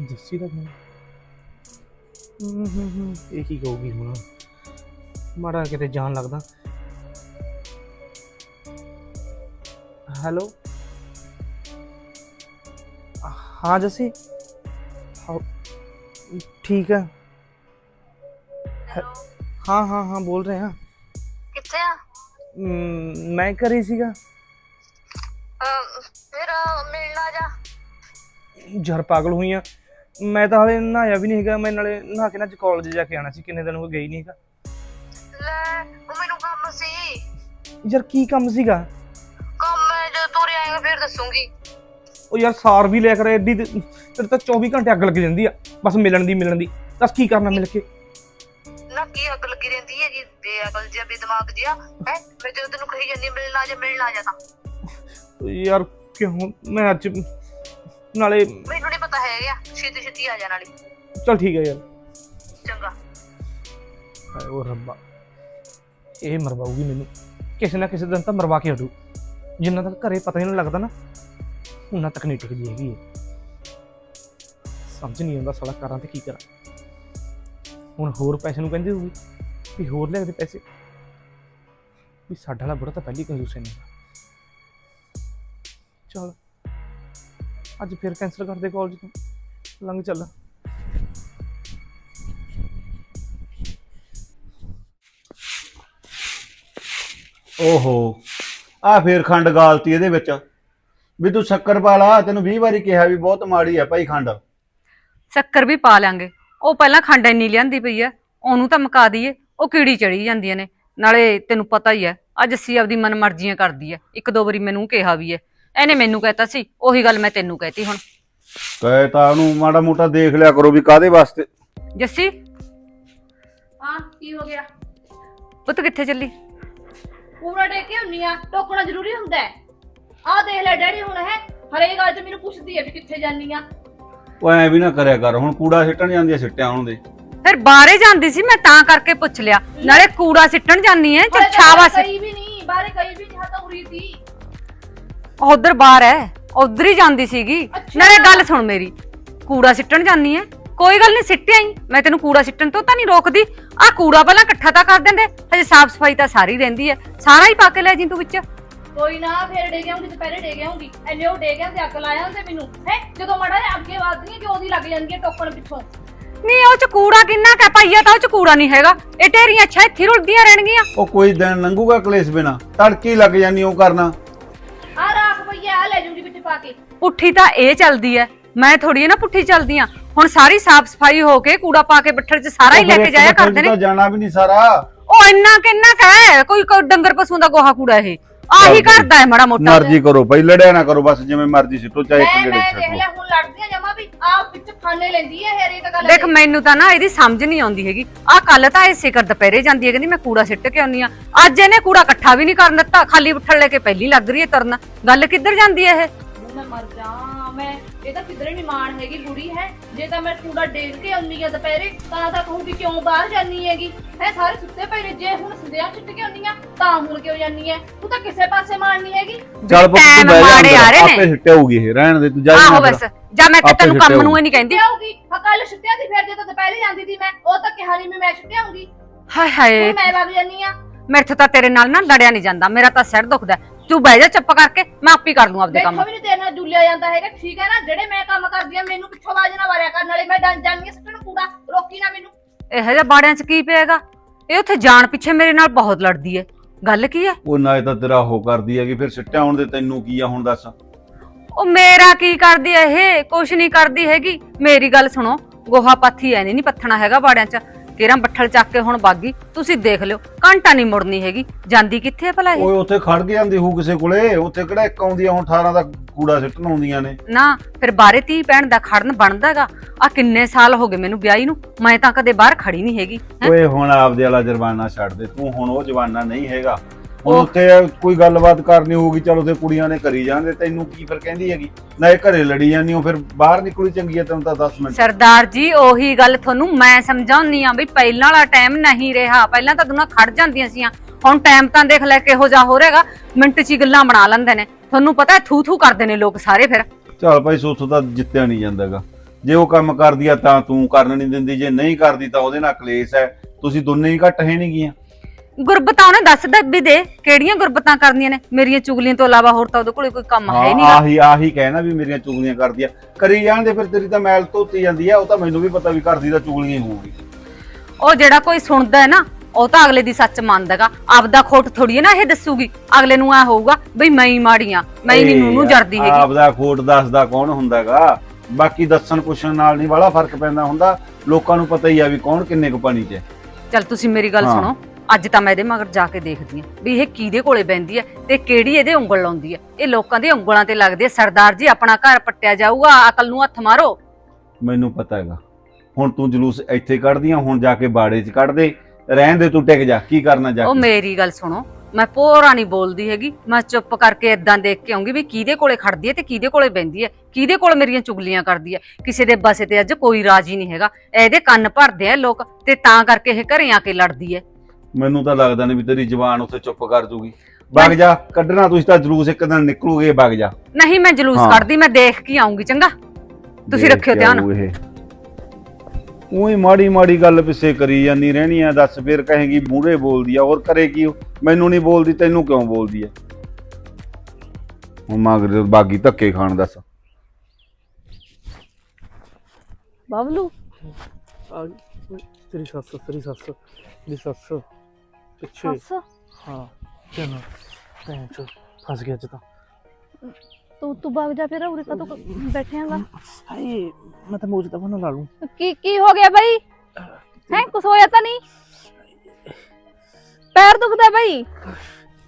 ਜੱਸੀ ਦਾ phone. ਇਹ ਕੀ ਕਹੂਗੀ ਹੁਣ? ਮਾੜਾ ਕਿਤੇ ਜਾਣ ਲੱਗਦਾ। ਹੈਲੋ ਹਾਂ ਜੱਸੀ। ਠੀਕ ਹੈ। ਹਾਂ ਹਾਂ ਹਾਂ ਬੋਲ ਰਹੇ ਹਾਂ। ਕਿੱਥੇ ਆ? ਮ, ਮੈਂ ਕਰੀ ਸੀਗਾ। ਅਮ, ਫਿਰ ਅ, ਮਿਲਣ ਆ ਜਾ। ਯਾਰ ਪਾਗਲ ਹੋਈ ਆ। ਮੈਂ ਤਾਂ ਹਲੇ ਨਹਾਇਆ ਵੀ ਨਹੀਂ ਹੈਗਾ ਮੈਂ ਨਾਲੇ ਨਹਾ ਕੇ ਨਾ ਅੱਜ ਕਾਲਜ ਜਾ ਕੇ ਆਣਾ ਸੀ ਕਿੰਨੇ ਦਿਨ ਹੋ ਗਏ ਹੀ ਨਹੀਂ ਹੈਗਾ। ਲੈ ਉਹ ਮੈਨੂੰ ਕੰਮ ਸੀ। ਯਾਰ ਕੀ ਕੰਮ ਸੀਗਾ? ਕੰਮ ਮੈਂ ਜਦੋਂ ਤੁਰ ਆਏਗਾ ਫਿਰ ਦੱਸੂਗੀ। ਉਹ ਯਾਰ ਸਾਰ ਵੀ ਲਿਆ ਕਰ ਐਡੀ ਤੇ- ਤੇਰੇ ਤਾਂ 24 ਘੰਟੇ ਅੱਗ ਲੱਗ ਜਾਂਦੀ ਆ। ਬਸ ਮਿਲਣ ਦੀ ਮਿਲਣ ਦੀ। ਦੱਸ ਕੀ ਕਰਨਾ ਮਿਲ ਕੇ? ਨਾ ਕੀ ਅੱਗ ਬੇਅਕਲ ਜਿਹਾ ਬੇਦਿਮਾਗ ਜਿਹਾ ਹੈ ਮੈਂ ਜਦੋਂ ਤੈਨੂੰ ਕਹੀ ਜਾਂਦੀ ਮਿਲਣ ਆ ਜਾ ਮਿਲਣ ਆ ਜਾ ਤਾਂ। ਯਾਰ ਕਿਉਂ? ਮੈਂ ਅੱਜ ਨਾਲੇ ਮੈਨੂੰ ਨਹੀਂ ਪਤਾ ਹੈਗਾ ਛੇਤੀ ਛੇਤੀ ਆ ਜਾ ਨਾਲੇ। ਚਲ ਠੀਕ ਹੈ ਯਾਰ। ਚੰਗਾ। ਹਾਏ ਉਹ ਰੱਬਾ। ਇਹ ਮਰਵਾਉਗੀ ਮੈਨੂੰ। ਕਿਸੇ ਨਾ ਕਿਸੇ ਦਿਨ ਤਾਂ ਮਰਵਾ ਕੇ ਹਟੂ। ਜਿੰਨਾ ਤੱਕ ਘਰੇ ਪਤਾ ਹੀ ਨਹੀਂ ਲੱਗਦਾ ਨਾ ਉਹਨਾਂ ਤੱਕ ਨਹੀਂ ਟਿਕਦੀ ਹੈਗੀ ਇਹ। ਸਮਝ ਨਹੀਂ ਆਉਂਦਾ ਸਾਲਾ ਕਰਾਂ ਤੇ ਕੀ ਕਰਾਂ। ਹੁਣ ਹੋਰ ਪੈਸੇ ਨੂੰ ਕਹਿੰਦੀ ਹੋਊਗੀ। ਵੀ ਹੋਰ ਲੈ ਦੇ ਪੈਸੇ। ਵੀ ਸਾਡਾ ਵਾਲਾ ਬੁੜਾ ਤਾਂ ਪਹਿਲੀ ਕੰਜੂਸ ਨਹੀਂ ਚਲ ਅੱਜ ਫਿਰ ਕੈਨਸਲ ਕਰ ਦੇ ਕਾਲਜ ਤੋਂ ਲੰਘ ਚੱਲ। ਓਹੋ ਆ ਫੇਰ ਖੰਡ ਗਾਲਤੀ ਇਹਦੇ ਵਿੱਚ। ਵੀ ਤੂੰ ਸ਼ੱਕਰ ਪਾ ਲਾ ਤੈਨੂੰ 20 ਵਾਰੀ ਕਿਹਾ ਵੀ ਬਹੁਤ ਮਾੜੀ ਆ ਭਾਈ ਖੰਡ। ਸ਼ੱਕਰ ਵੀ ਪਾ ਲਾਂਗੇ। ਉਹ ਪਹਿਲਾਂ ਖੰਡ ਇੰਨੀ ਲਿਆਂਦੀ ਪਈ ਐ ਉਹਨੂੰ ਤਾਂ ਮੁਕਾ ਦਈਏ। ਉਹ ਕੀੜੀ ਚੜੀ ਜਾਂਦੀਆਂ ਨੇ ਨਾਲੇ ਤੈਨੂੰ ਪਤਾ ਹੀ ਐ ਅੱਜ ਅਸੀਂ ਆਪਦੀ ਮਨਮਰਜ਼ੀਆਂ ਕਰਦੀ ਐ ਇੱਕ ਦੋ ਵਾਰੀ ਮੈਨੂੰ ਕਿਹਾ ਵੀ ਐ ਇਹਨੇ ਮੈਨੂੰ ਕਹਿਤਾ ਸੀ ਉਹੀ ਗੱਲ ਮੈਂ ਤੈਨੂੰ ਕਹਿਤੀ ਹੁਣ। ਕਹੇ ਤਾਂ ਉਹਨੂੰ ਮਾੜਾ ਮੋਟਾ ਦੇਖ ਲਿਆ ਕਰੋ ਵੀ ਕਾਦੇ ਵਾਸਤੇ। ਜੱਸੀ? ਹਾਂ ਕੀ ਹੋ ਗਿਆ? ਪੁੱਤ ਕਿੱਥੇ ਚੱਲੀ? ਪੂਰਾ ਟੇਕੇ ਹੁੰਨੀ ਆ ਟੋਕਣਾ ਜ਼ਰੂਰੀ ਹੁੰਦਾ ਹੈ। ਆਹ ਦੇਖ ਲੈ ਡੈਡੀ ਹੁਣ ਹੈ ਹਰੇਕ ਗੱਲ ਤੇ ਮੈਨੂੰ ਪੁੱਛਦੀ ਹੈ ਵੀ ਕਿੱਥੇ ਜਾਨੀ ਆ। ਉਹ ਐ ਵੀ ਨਾ ਕਰਿਆ ਕਰ ਹੁਣ ਕੂੜਾ ਸਿੱਟਣ ਜਾਂਦੀ ਆ ਸਿੱਟਿਆ ਉਹਨੂੰ ਦੇ। ਫਿਰ ਬਾਹਰੇ ਜਾਂਦੀ ਸੀ ਮੈਂ ਤਾਂ ਕਰਕੇ ਪੁੱਛ ਲਿਆ। ਨਾਲੇ ਕੂੜਾ ਸਿੱਟਣ ਜਾਂਦੀ ਐ ਤਾਂ ਛਾਵਾ ਸੇ ਕਹੀ ਵੀ ਨਹੀਂ ਬਾਹਰੇ ਕਹੀ ਵੀ ਨਹੀਂ ਹਤਾ ਉਰੀ ਸੀ ਉਧਰ ਬਾਹਰ ਐ ਉਧਰ ਹੀ ਜਾਂਦੀ ਸੀਗੀ। ਨਾਲੇ ਗੱਲ ਸੁਣ ਮੇਰੀ ਕੂੜਾ ਸਿੱਟਣ ਜਾਂਦੀ ਐ। ਕੋਈ ਗੱਲ ਨਹੀਂ ਸਿੱਟਿਆ ਹੀ ਮੈਂ ਤੈਨੂੰ ਕੂੜਾ ਸਿੱਟਣ ਤੋਂ ਤਾਂ ਨਹੀਂ ਰੋਕਦੀ। ਆ ਕੂੜਾ ਪਹਿਲਾਂ ਇਕੱਠਾ ਤਾਂ ਕਰ ਦਿੰਦੇ ਹਜੇ ਸਾਫ਼ ਸਫ਼ਾਈ ਤਾਂ ਸਾਰੀ ਰਹਿੰਦੀ ਐ। ਸਾਰਾ ਹੀ ਪਾ ਕੇ ਲੈ ਜੀ ਤੂੰ ਵਿੱਚ। ਕੋਈ ਨਾ ਫੇਰ ਡੇ ਗਿਆਉਂਗੀ ਦੁਪਹਿਰੇ ਡੇ ਗਿਆਉਂਗੀ ਐਨੇ ਉਹ ਡੇ ਗਿਆ ਤੇ ਅੱਗ ਲਾਇਆ ਹੁੰਦੇ ਮੈਨੂੰ। ਹੈ? ਜਦੋਂ ਮੜਾ ਅੱਗੇ ਵੱਧਦੀ ਕਿ ਉਹਦੀ ਲੱਗ ਜਾਂਦੀ ਹੈ ਟੋਕਣ ਪਿੱਛੋਂ? ਨਹੀਂ ਉਹ ਚ ਕੂੜਾ ਕਿੰਨਾ ਕਾ ਪਾਈਆ ਤਾਂ ਉਹ ਚ ਕੂੜਾ ਨਹੀਂ ਹੈਗਾ। ਇਹ ਢੇਰੀਆਂ ਅੱਛਾ ਇੱਥੇ ਰੁਲਦੀਆਂ ਰਹਿਣਗੀਆਂ। ਉਹ ਕੋਈ ਦਿਨ ਲੰਘੂਗਾ ਕਲੇਸ਼ ਬਿਨਾ। ਤੜਕੀ ਲੱਗ ਜਾਂਦੀ ਉਹ ਕਰਨਾ। ਆ ਰਾਖ ਭਈਆ ਆ ਲੈ ਜੂਗੀ ਵਿੱਚ ਪਾ ਕੇ। ਪੁੱਠੀ ਤਾਂ ਇਹ ਚੱਲਦੀ ਐ। ਮੈਂ ਥੋੜੀ ਨਾ ਪੁੱਠੀ ਚੱਲਦੀ ਆ। ਹੁਣ ਸਾਰੀ ਸਾਫ਼ ਸਫ਼ਾਈ ਹੋ ਕੇ ਕੂੜਾ ਪਾ ਕੇ ਬੱਠਲ ਚ ਸਾਰਾ ਹੀ ਲੈ ਕੇ ਜਾਇਆ ਕਰਦੇ ਨੇ। ਤਾਂ ਜਾਣਾ ਵੀ ਨਹੀਂ ਸਾਰਾ। ਉਹ ਇੰਨਾ ਕਿੰਨਾ ਕਾ ਹੈ ਕੋਈ ਕੋਈ ਡੰਗਰ ਪਸ਼ੂ ਦਾ ਗੋਹਾ ਕੂੜਾ ਇਹ। ਆਹੀ ਕਰਦਾ ਹੈ ਮਾੜਾ ਮੋਟਾ। ਮਰਜ਼ੀ ਕਰੋ ਭਾਈ ਲੜਿਆ ਨਾ ਕਰੋ ਬਸ ਜਿਵੇਂ ਮਰਜ਼ੀ ਸਿੱਟੋ ਚਾਹੇ ਮੈਂ ਕੰਗੜੇ ਮੈਂ ਦੇਖ ਛੱਡੋ ਲਿਆ ਹੁਣ ਲੜਦੀਆਂ ਜਮਾ ਵੀ ਆ ਵਿੱਚ ਖਾਣੇ ਲੈਂਦੀ ਹੈ ਹਰੇਕ ਗੱਲ ਦੇਖ। ਮੈਨੂੰ ਤਾਂ ਨਾ ਇਹਦੀ ਸਮਝ ਨਹੀਂ ਆਉਂਦੀ ਹੈਗੀ। ਆ ਕੱਲ ਤਾਂ ਇਹ ਸਿਕਰ ਦੁਪਹਿਰੇ ਜਾਂਦੀ ਹੈ ਕਹਿੰਦੀ ਮੈਂ ਕੂੜਾ ਸਿੱਟ ਕੇ ਆਉਣੀ ਆ ਅੱਜ ਇਹਨੇ ਕੂੜਾ ਇਕੱਠਾ ਵੀ ਨਹੀਂ ਕਰਨ ਦਿੱਤਾ ਖਾਲੀ ਉੱਠਣ ਲੈ ਕੇ ਪਹਿਲੀ ਲੱਗ ਰਹੀ ਹੈ ਤੁਰਨ। ਗੱਲ ਕਿੱਧਰ ਜਾਂਦੀ ਹੈ ਇਹ? ਮੈਂ ਮਰ ਜਾ ਮੈਂ ਇਹ ਤਾਂ ਕਿਧਰੇ ਨਹੀਂ ਮਾਣ ਹੈਗੀ ਕੁੜੀ ਹੈ ਜੇ ਤਾਂ ਮੈਂ ਕੂੜਾ ਡੇਗ ਕੇ ਆਉਂਦੀ ਆ ਦੁਪਹਿਰੇ ਤਾਂ ਤਾਂ ਕਹੂਗੀ ਕਿਉਂ ਬਾਹਰ ਜਾਨੀ ਹੈਗੀ? ਹੈ ਸਾਰੇ ਸੁੱਤੇ ਪਏ ਨੇ ਜੇ ਹੁਣ ਸੰਦਿਆ ਛਿੱਟ ਕੇ ਆਉਂਦੀ ਆ ਤਾਂ ਹੁਣ ਕਿਉਂ ਜਾਨੀ ਹੈ? ਤੂੰ ਤਾਂ ਕਿਸੇ ਪਾਸੇ ਮਾਣ ਨਹੀਂ ਹੈਗੀ। ਚੱਲ ਪੁੱਤ ਤੂੰ ਬਹਿ ਮਾੜੇ ਜਾ ਆ ਰਹੇ ਅੰਦਰ, ਨੇ। ਆਪੇ ਸਿੱਟਿਆਊਗੀ ਇਹ ਰਹਿਣ ਦੇ ਤੂੰ ਜਾ ਆਹੋ ਬਸ ਜਾਂ ਮੈਂ ਤਾਂ ਆਪੇ ਤੈਨੂੰ ਕੰਮ ਨੂੰ ਇਹ ਨਹੀਂ ਕਹਿੰਦੀ। ਤੇ ਆਊਗੀ ਕੱਲ ਛੁੱਟਿਆ ਦੀ ਫਿਰ ਜਦੋਂ ਦੁਪਹਿਰੇ ਜਾਂਦੀ ਸੀ ਮੈਂ ਉਹ ਤਾਂ ਕਿਹਾ ਨਹੀਂ ਮੈਂ ਛੁੱਟਿਆਉਂਗੀ ਹਾਏ ਹਾਏ। ਹੁਣ ਮੈਂ ਵਗ ਜਾਨੀ ਆ ਮੇਰੇ ਤੋਂ ਤਾਂ ਤੇਰੇ ਨਾਲ ਨਾ ਲੜਿਆ ਨਹੀਂ ਜਾਂਦਾ ਮੇਰਾ ਤਾਂ ਸਿਰ ਦੁਖਦਾ ਹੈ। ਤੂੰ ਬਹਿ ਜਾ ਚੁੱਪ ਕਰਕੇ ਮੈਂ ਆਪੇ ਕਰ ਲੂੰ ਆਪਦੇ ਕੰਮ। ਦੇਖੋ ਵੀ ਨਹੀਂ ਤੇਰੇ ਨਾਲ ਜੁਲਿਆ ਜਾਂਦਾ ਹੈਗਾ ਠੀਕ ਹੈ ਨਾ? ਜਿਹੜੇ ਮੈਂ ਕੰਮ ਕਰਦੀ ਆ ਮੈਨੂੰ ਪਿੱਛੋਂ ਆਵਾਜ਼ ਨਾ ਮਾਰਿਆ ਕਰਨ ਵਾਲੇ ਮੈਂ ਜਾਣ ਜਾਣੀ ਸੱਟਣ ਕੂੜਾ ਰੋਕੀ ਨਾ ਮੈਨੂੰ। ਇਹੋ ਜਿਹਾ ਬਾੜਿਆਂ 'ਚ ਕੀ ਪਏਗਾ ਇਹ ਉੱਥੇ ਜਾਣ ਪਿੱਛੇ ਮੇਰੇ ਨਾਲ ਬਹੁਤ ਲੜਦੀ ਹੈ। ਗੱਲ ਕੀ ਹੈ? ਉਹ ਨਾ ਇਹ ਤਾਂ ਤੇਰਾ ਉਹ ਕਰਦੀ ਹੈਗੀ ਫਿਰ ਸਿੱਟਿਆ ਆਉਣ ਦੇ ਤੈਨੂੰ ਕੀ ਆ ਹੁਣ ਦੱਸ? ਉਹ ਮੇਰਾ ਕੀ ਕਰਦੀ ਹੈ ਇਹ? ਕੁਛ ਨਹੀਂ ਕਰਦੀ ਹੈਗੀ। ਮੇਰੀ ਗੱਲ ਸੁਣੋ ਗੋਹਾ ਪਾਥੀ ਐ ਨਹੀਂ ਪੱਥਣਾ ਹੈਗਾ ਬਾੜਿਆਂ 'ਚ। ਕੇਰਾਂ ਬੱਠਲ ਚੱਕ ਕੇ ਹੁਣ ਬਾਗੀ ਤੁਸੀਂ ਦੇਖ ਲਿਓ ਘੰਟਾ ਨਹੀਂ ਮੁੜਨੀ ਹੈਗੀ। ਜਾਂਦੀ ਕਿੱਥੇ ਹੈ ਭਲਾ ਇਹ? ਓਏ ਉੱਥੇ ਖੜ ਕੇ ਜਾਂਦੀ ਹੂ ਕਿਸੇ ਕੋਲੇ ਉੱਥੇ ਕਿਹੜਾ ਇੱਕ ਆਉਂਦੀ ਆ ਹੁਣ 18 ਦਾ ਕੂੜਾ ਸਿੱਟਣ ਆਉਂਦੀਆਂ ਨੇ। ਨਾ ਫਿਰ ਬਾਰੇ ਤੀ ਭੈਣ ਦਾ ਖੜਨ ਬਣਦਾਗਾ ਆ ਕਿੰਨੇ ਸਾਲ ਹੋ ਗਏ ਮੈਨੂੰ ਵਿਆਹੀ ਨੂੰ ਮੈਂ ਤਾਂ ਕਦੇ ਬਾਹਰ ਖੜੀ ਨਹੀਂ ਹੈਗੀ ਹੈਂ? ਓਏ ਹੁਣ ਆਪਦੇ ਵਾਲਾ ਜੁਰਮਾਨਾ ਛੱਡ ਦੇ ਤੂੰ ਹੁਣ ਉਹ ਜਵਾਨਾ ਨਹੀਂ ਹੈਗਾ। ਹੁਣ ਉਹ- ਉੱਥੇ ਕੋਈ ਗੱਲਬਾਤ ਕਰਨੀ ਹੋਊਗੀ ਚਲੋ ਤੇ ਕੁੜੀਆਂ ਨੇ ਕਰੀ ਜਾਂਦੇ ਤੈਨੂੰ ਕੀ ਫਿਰ ਕਹਿੰਦੀ ਹੈਗੀ? ਨਾ ਇਹ ਘਰੇ ਲੜੀ ਜਾਂਦੀ ਹੋ ਫਿਰ ਬਾਹਰ ਨਿਕਲੀ ਚੰਗੀ ਹੈ ਤੈਨੂੰ ਤਾਂ 10 ਮਿੰਟ। ਸਰਦਾਰ ਜੀ ਉਹੀ ਗੱਲ ਤੁਹਾਨੂੰ ਮੈਂ ਸਮਝਾਉਣੀ ਆ ਵੀ ਪਹਿਲਾਂ ਵਾਲਾ ਟਾਈਮ ਨਹੀਂ ਰਿਹਾ। ਪਹਿਲਾਂ ਤਾਂ ਦੁਨਾ ਖੜ ਜਾਂਦੀਆਂ ਸੀਆਂ। ਹੁਣ ਟਾਈਮ ਤਾਂ ਦੇਖ ਲੈ ਕਿਹੋ ਜਿਹਾ ਹੋ ਰਿਹਾਗਾ। ਮਿੰਟ 'ਚ ਹੀ ਗੱਲਾਂ ਬਣਾ ਲੈਂਦੇ ਨੇ। ਤੁਹਾਨੂੰ ਪਤਾ ਥੂ ਥੂ ਕਰਦੇ ਨੇ ਲੋਕ ਸਾਰੇ ਫਿਰ। ਚੱਲ ਭਾਈ ਸੋਥੋਂ ਤਾਂ ਜਿੱਤਿਆ ਨਹੀਂ ਜਾਂਦਾਗਾ। ਜੇ ਉਹ ਕੰਮ ਕਰਦੀ ਆ ਤਾਂ ਤੂੰ ਕਰਨ ਨਹੀਂ ਦਿੰਦੀ ਜੇ ਨਹੀਂ ਕਰਦੀ ਤਾਂ ਉਹਦੇ ਨਾਲ ਕਲੇਸ਼ ਹੈ। ਤੁਸੀਂ ਦੋਨੇ ਹੀ ਘੱਟ ਹੈ ਨਹੀਂ ਗੀਆਂ। ਗੁਰਬਤਾਂ ਉਹਨੇ ਦੱਸਦਾ ਵੀ ਦੇ ਕਿਹੜੀਆਂ ਗੁਰਬਤਾਂ ਕਰਨੀਆਂ ਨੇ? ਮੇਰੀਆਂ ਚੁਗਲੀਆਂ ਤੋਂ ਇਲਾਵਾ ਹੋਰ ਤਾਂ ਉਹਦੇ ਕੋਲੇ ਕੋਈ ਕੰਮ ਹੈ ਹਾਂ ਨਹੀਂਗਾ ਆਹੀ ਆਹੀ ਕਹਿਣਾ ਵੀ ਮੇਰੀਆਂ ਚੁਗਲੀਆਂ ਕਰਦੀ ਆ। ਕਰੀ ਜਾਣਦੇ ਫਿਰ ਤੇਰੀ ਤਾਂ ਮੈਲ ਧੋਤੀ ਜਾਂਦੀ ਆ ਉਹ ਤਾਂ ਮੈਨੂੰ ਵੀ ਪਤਾ ਵੀ ਕਰਦੀ ਤਾਂ ਚੁਗਲੀਆਂ ਹੀ ਹੋਊਗੀ। ਉਹ ਜਿਹੜਾ ਕੋਈ ਸੁਣਦਾ ਹੈ ਨਾ ਉਹ ਤਾਂ ਅਗਲੇ ਦੀ ਸੱਚ ਮੰਨਦਾਗਾ। ਆਪਦਾ ਖੋਟ ਥੋੜੀ ਹੈ ਨਾ ਇਹ ਦੱਸੂਗੀ। ਅਗਲੇ ਨੂੰ ਐ ਹੋਊਗਾ ਬਈ ਮੈਂ ਹੀ ਮਾੜੀ ਆਂ ਮੈਂ ਹੀ ਨਹੀਂ ਨੂੰ ਜਰਦੀ ਹੈਗੀ। ਆਪਦਾ ਖੋਟ ਦੱਸਦਾ ਕੌਣ ਹੁੰਦਾਗਾ? ਬਾਕੀ ਦੱਸਣ ਪੁੱਛਣ ਨਾਲ ਨਹੀਂ ਵਾਲਾ ਫ਼ਰਕ ਪੈਂਦਾ ਹੁੰਦਾ। ਲੋਕਾਂ ਨੂੰ ਪਤਾ ਹੀ ਆ ਵੀ ਕੌਣ ਕਿੰਨੇ ਕੁ ਪਾਣੀ 'ਚ ਹੈ। ਚਲ ਤੁਸੀਂ ਮੇਰੀ ਗੱਲ। ਸੁਣੋ। ਅੱਜ ਤਾਂ ਮੈਂ ਇਹਦੇ ਮਗਰ ਜਾ ਕੇ ਦੇਖਦੀ ਆਂ ਵੀ ਇਹ ਕਿਹਦੇ ਕੋਲੇ ਬੈੰਦੀ ਹੈ ਤੇ ਕਿਹੜੀ ਇਹਦੇ ਉਂਗਲ ਲਾਉਂਦੀ ਹੈ। ਇਹ ਲੋਕਾਂ ਦੇ ਉਂਗਲਾਂ ਤੇ ਲੱਗਦੇ ਆ। ਸਰਦਾਰ ਜੀ ਆਪਣਾ ਘਰ ਪੱਟਿਆ ਜਾਊਗਾ ਅਕਲ ਨੂੰ ਹੱਥ ਮਾਰੋ। ਮੈਨੂੰ ਪਤਾ ਹੈਗਾ। ਹੁਣ ਤੂੰ ਜਲੂਸ ਇੱਥੇ ਕੱਢਦੀਆਂ ਹੁਣ ਜਾ ਕੇ ਬਾੜੇ 'ਚ ਕੱਢ ਦੇ। ਰਹਿਣ ਦੇ ਤੂੰ ਟਿਕ ਜਾ। ਕੀ ਕਰਨਾ ਜਾ ਉਹ ਕੇ? ਮੇਰੀ ਗੱਲ ਸੁਣੋ। ਮੈਂ ਪੋਰਾ ਨਹੀਂ ਬੋਲਦੀ ਹੈਗੀ। ਮੈਂ ਚੁੱਪ ਕਰਕੇ ਇਦਾਂ ਦੇਖ ਕੇ ਆਉਂਗੀ ਵੀ ਕਿਹਦੇ ਕੋਲੇ ਖੜਦੀ ਹੈ ਤੇ ਕਿਹਦੇ ਕੋਲੇ ਬੈੰਦੀ ਹੈ। ਕਿਹਦੇ ਕੋਲ ਮੇਰੀਆਂ ਚੁਗਲੀਆਂ ਕਰਦੀ ਹੈ। ਕਿਸੇ ਦੇ ਬਸੇ ਤੇ ਅੱਜ ਕੋਈ ਰਾਜੀ ਨਹੀਂ ਹੈਗਾ। ਇਹਦੇ ਕੰਨ ਭਰਦੇ ਆ ਲੋਕ ਤੇ ਤਾਂ ਕਰਕੇ ਇਹ ਘਰੇ ਆ ਕੇ ਲੜਦੀ ਹੈ। ਮੈਨੂੰ ਤਾਂ ਲੱਗਦਾ ਨਹੀਂ ਵੀ ਤੇਰੀ ਜ਼ਬਾਨ ਉੱਥੇ ਚੁੱਪ ਕਰ ਜੂਗੀ। ਵਗ ਜਾ ਕੱਢਣਾ ਤੁਸੀਂ ਤਾਂ ਜਲੂਸ ਇੱਕ ਦਿਨ ਨਿਕਲੂਗੇ ਵਗ ਜਾ। ਨਹੀਂ ਮੈਂ ਜਲੂਸ ਹਾਂ। ਕੱਢਦੀ ਮੈਂ ਦੇਖ ਕੇ ਆਉਂਗੀ ਚੰਗਾ? ਤੁਸੀਂ ਦੇਖ ਰੱਖਿਓ ਕੇ ਧਿਆਨ। ਆਊ ਇਹ। ਉਹੀ ਮਾੜੀ ਮਾੜੀ ਗੱਲ ਪਿੱਛੇ ਕਰੀ ਜਾਂਦੀ ਰਹਿਣੀ ਆ ਦੱਸ ਫਿਰ ਕਹੇਗੀ ਮੂਹਰੇ ਬੋਲਦੀ ਆ ਹੋਰ ਕਰੇਗੀ ਉਹ? ਮੈਨੂੰ ਨਹੀਂ ਬੋਲਦੀ ਤੈਨੂੰ ਕਿਉਂ ਬੋਲਦੀ ਆ? ਹੁਣ ਮਗਰ ਬਾਗੀ ਧੱਕੇ ਖਾਣ ਦੱਸ। ਬਬਲੂ? ਆ ਗਈ। ਤੇਰੀ ਸੱਸ ਤੇਰੀ ਸੱਸ ਦੀ ਸੱਸ। ਪਿੱਛੇ ਸੱਸ। ਹਾਂ ਚਲ ਭੈਣ ਚ ਫਸ ਗਿਆ ਅੱਜ ਤਾਂ। ਤੂੰ ਤੂੰ ਵਗ ਜਾ ਫਿਰ ਉਰੇ ਕਦੋਂ ਬੈਠਿਆਂਗਾ ਹਾਏ ਮੈਂ ਤਾਂ ਮੋਜ ਦਾ ਬਣਾ ਲਾ ਲੂੰ ਕੀ ਕੀ ਹੋ ਗਿਆ ਬਈ? ਹੈ ਕੁਛ ਹੋਇਆ ਤਾਂ ਨਹੀਂ? ਪੈਰ ਦੁਖਦਾ ਬਈ।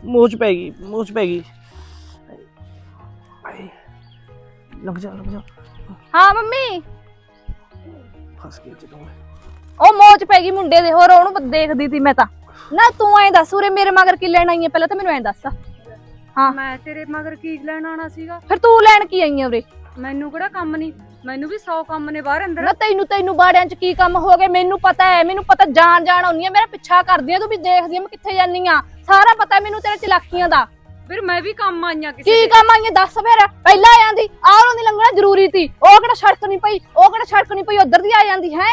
ਮੋਜ ਪੈ ਗਈ ਮੋਜ ਪੈ ਗਈ। ਹਾਏ ਲੱਗ ਜਾ ਲੱਗ ਜਾ। ਹਾਂ ਮੰਮੀ। ਫਸ ਗਿਆ ਜਦੋਂ ਮੈਂ। ਉਹ ਮੋਚ ਪੈ ਗਈ ਮੁੰਡੇ ਦੇ ਹੋਰ ਉਹਨੂੰ ਦੇਖਦੀ ਸੀ ਮੈਂ ਤਾਂ। ਨਾ ਤੂੰ ਐਂ ਦੱਸ ਉਰੇ ਮੇਰੇ ਮਗਰ ਕੀ ਲੈਣ ਆਈ ਹੈ ਪਹਿਲਾਂ ਤਾਂ ਮੈਨੂੰ ਐਂ ਦੱਸ। ਹਾਂ। ਮੈਂ ਤੇਰੇ ਮਗਰ ਕੀ ਲੈਣ ਆਣਾ ਸੀਗਾ? ਫਿਰ ਤੂੰ ਲੈਣ ਕੀ ਆਈ ਹੈ ਉਰੇ? ਮੈਨੂੰ ਕਿਹੜਾ ਕੰਮ ਨਹੀਂ ਮੈਨੂੰ ਵੀ 100 ਕੰਮ ਨੇ ਬਾਹਰ ਅੰਦਰ। ਨਾ ਤੈਨੂੰ ਤੈਨੂੰ ਬਾੜਿਆਂ 'ਚ ਕੀ ਕੰਮ ਹੋ ਗਏ ਮੈਨੂੰ ਪਤਾ ਹੈ ਮੈਨੂੰ ਪਤਾ ਜਾਣ ਜਾਣ ਆਉਣੀ ਹੈ ਮੇਰਾ ਪਿੱਛਾ ਕਰਦੀ ਹੈ ਤੂੰ ਵੀ ਦੇਖਦੀ ਹੈ ਮੈਂ ਕਿੱਥੇ ਜਾਨੀ ਆ। ਸਾਰਾ ਪਤਾ ਮੈਨੂੰ ਤੇਰੇ ਚਲਾਕੀਆਂ ਦਾ। ਫਿਰ ਮੈਂ ਵੀ ਕੰਮ ਆਈਆਂ ਕਿਸੇ ਕੀ ਕੰਮ ਆਈਆਂ ਦੱਸ ਫਿਰ। ਪਹਿਲਾਂ ਆ ਜਾਂਦੀ ਆਹ ਦੀ ਲੰਘਣਾ ਜ਼ਰੂਰੀ ਸੀ। ਉਹ ਕਿਹੜਾ ਸੜਕ ਨਹੀਂ ਪਈ ਉਹ ਕਿਹੜਾ ਸੜਕ ਨਹੀਂ ਪਈ ਉਧਰ ਦੀ ਆ ਜਾਂਦੀ ਹੈ?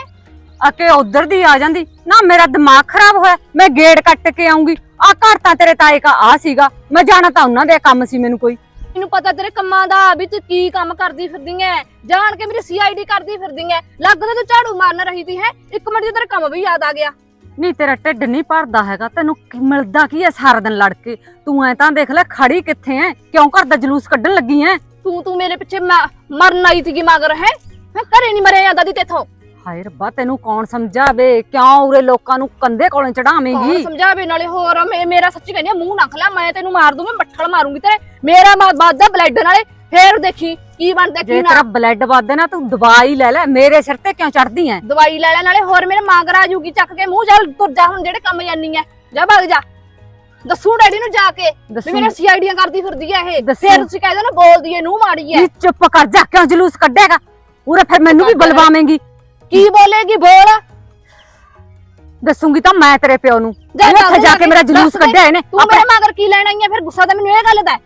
ਅਕੇ ਉਧਰ ਦੀ ਆ ਜਾਂਦੀ। ਨਾ ਮੇਰਾ ਦਿਮਾਗ ਖਰਾਬ ਹੋਇਆ ਮੈਂ ਗੇਟ ਕੱਟ ਕੇ ਆਉਂਗੀ। ਆ ਘਰ ਤਾਂ ਤੇਰੇ ਤਾਏ ਕਾ ਆ ਸੀਗਾ ਮੈਂ ਜਾਣਾ ਤਾਂ ਉਹਨਾਂ ਦੇ ਕੰਮ ਸੀ ਮੈਨੂੰ ਕੋਈ। ਮੈਨੂੰ ਪਤਾ ਤੇਰੇ ਕੰਮਾਂ ਦਾ ਵੀ ਤੂੰ ਕੀ ਕੰਮ ਕਰਦੀ ਫਿਰਦੀ ਐ। ਜਾਣ ਕੇ ਮੇਰੀ ਸੀਆਈਡੀ ਕਰਦੀ ਫਿਰਦੀ ਐ। ਲੱਗਦਾ ਤੂੰ ਝਾੜੂ ਮਾਰਨ ਰਹੀ ਤੀ ਹੈ। ਇੱਕ ਮਿੰਟ 'ਚ ਤੇਰਾ ਕੰਮ ਵੀ ਯਾਦ ਆ ਗਿਆ। ਨਹੀਂ ਤੇਰਾ ਢਿੱਡ ਨਹੀਂ ਭਰਦਾ ਹੈਗਾ। ਤੈਨੂੰ ਕੀ ਮਿਲਦਾ ਕੀ ਐ ਸਾਰਾ ਦਿਨ ਲੜ ਕੇ? ਤੂੰ ਐ ਤਾਂ ਦੇਖ ਲੈ ਖੜੀ ਕਿੱਥੇ ਐ? ਕਿਉਂ ਘਰ ਦਾ ਜਲੂਸ ਕੱਢਣ ਲੱਗੀ ਐ? ਤੂੰ ਤੂੰ ਮੇਰੇ ਪਿੱਛੇ ਮ- ਮਰਨ ਆਈ ਸੀਗੀ ਮਗਰ ਹੈ? ਮੈਂ ਘਰੇ ਨਹੀਂ ਮਰਿਆ ਜਾਂਦਾ ਦੀ ਤੇਥੋਂ। ਹਾਏ ਰੱਬਾ ਤੈਨੂੰ ਕੌਣ ਸਮਝਾਵੇ? ਕਿਉਂ ਉਰੇ ਲੋਕਾਂ ਨੂੰ ਕੰਧੇ ਕੋਲੋਂ ਕੌਣ ਚੜਾਵੇਂਗੀ ਸਮਝਾਵੇ? ਨਾਲੇ ਹੋਰ ਮੇ- ਮੇਰਾ ਸੱਚੀ ਕਹਿੰਦੀ ਆ, ਮੂੰਹ ਨਾ ਖਲਾ ਮੈਂ ਤੈਨੂੰ ਮਾਰ ਦੂੰ ਮੈਂ ਬੱਠਲ ਮਾਰੂੰਗੀ ਤੇਰੇ। ਮੇਰਾ ਵਾਦਾ ਬਲੱਡ ਨਾਲੇ ਫੇਰ ਦੇਖੀ ਕੀ ਬਣਦਾ ਜੇ ਕੀ ਨਾ। ਤੇਰਾ ਬਲੱਡ ਵੱਧੇ ਨਾ ਤੂੰ ਦਵਾਈ ਲੈ ਲੈ ਮੇਰੇ ਸਿਰ ਤੇ ਕਿਉਂ ਚੜਦੀ ਐ? ਦਵਾਈ ਲੈ ਲੈ ਨਾਲੇ ਹੋਰ ਮੇਰੇ ਮਾਂਗਰ ਆ ਜੂਗੀ ਚੱਕ ਕੇ ਮੂੰਹ ਚੱਲ ਤੁਰ ਜਾ ਹੁਣ ਜਿਹੜੇ ਕੰਮ ਜਾਨੀ ਐ। ਜਾ ਭੱਗ ਜਾ। ਦੱਸੂ ਡੈਡੀ ਨੂੰ ਜਾ ਕੇ ਵੀ ਮੇਰਾ ਸੀਆਈਡੀਆਂ ਕਰਦੀ ਫਿਰਦੀ ਐ ਇਹ। ਦੱਸੂ। ਫੇਰ ਤੁਸੀਂ ਕਹਿੰਦੇ ਨਾ ਬੋਲਦੀ ਐ ਨੂੰ ਮਾੜੀ ਐ। ਚੁੱਪ ਕਰ ਜਾ ਕਿਉਂ ਜਲੂਸ ਕੱਢੇਗਾ? ਉਰੇ ਫਿਰ ਮੈਨੂੰ ਵੀ ਬਲਵਾਵੇਂਗੀ। ਕੀ ਬੋਲੇਗੀ ਬੋਲ? ਦੱਸੂਗੀ ਤਾਂ ਮੈਂ ਤੇਰੇ ਪਿਓ ਨੂੰ। ਜਾ ਉੱਥੇ ਜਾ ਕੇ ਮੇਰਾ ਜਲੂਸ। ਕੱਢਿਆ ਇਹਨੇ। ਤੂੰ ਮੇਰੇ ਮਗਰ ਕੀ ਲੈਣ ਆਈ ਐ ਫਿਰ ਗੁੱਸਾ ਤਾਂ ਮੈਨੂੰ ਇਹ ਗੱਲ ਦਾ ਹੈ।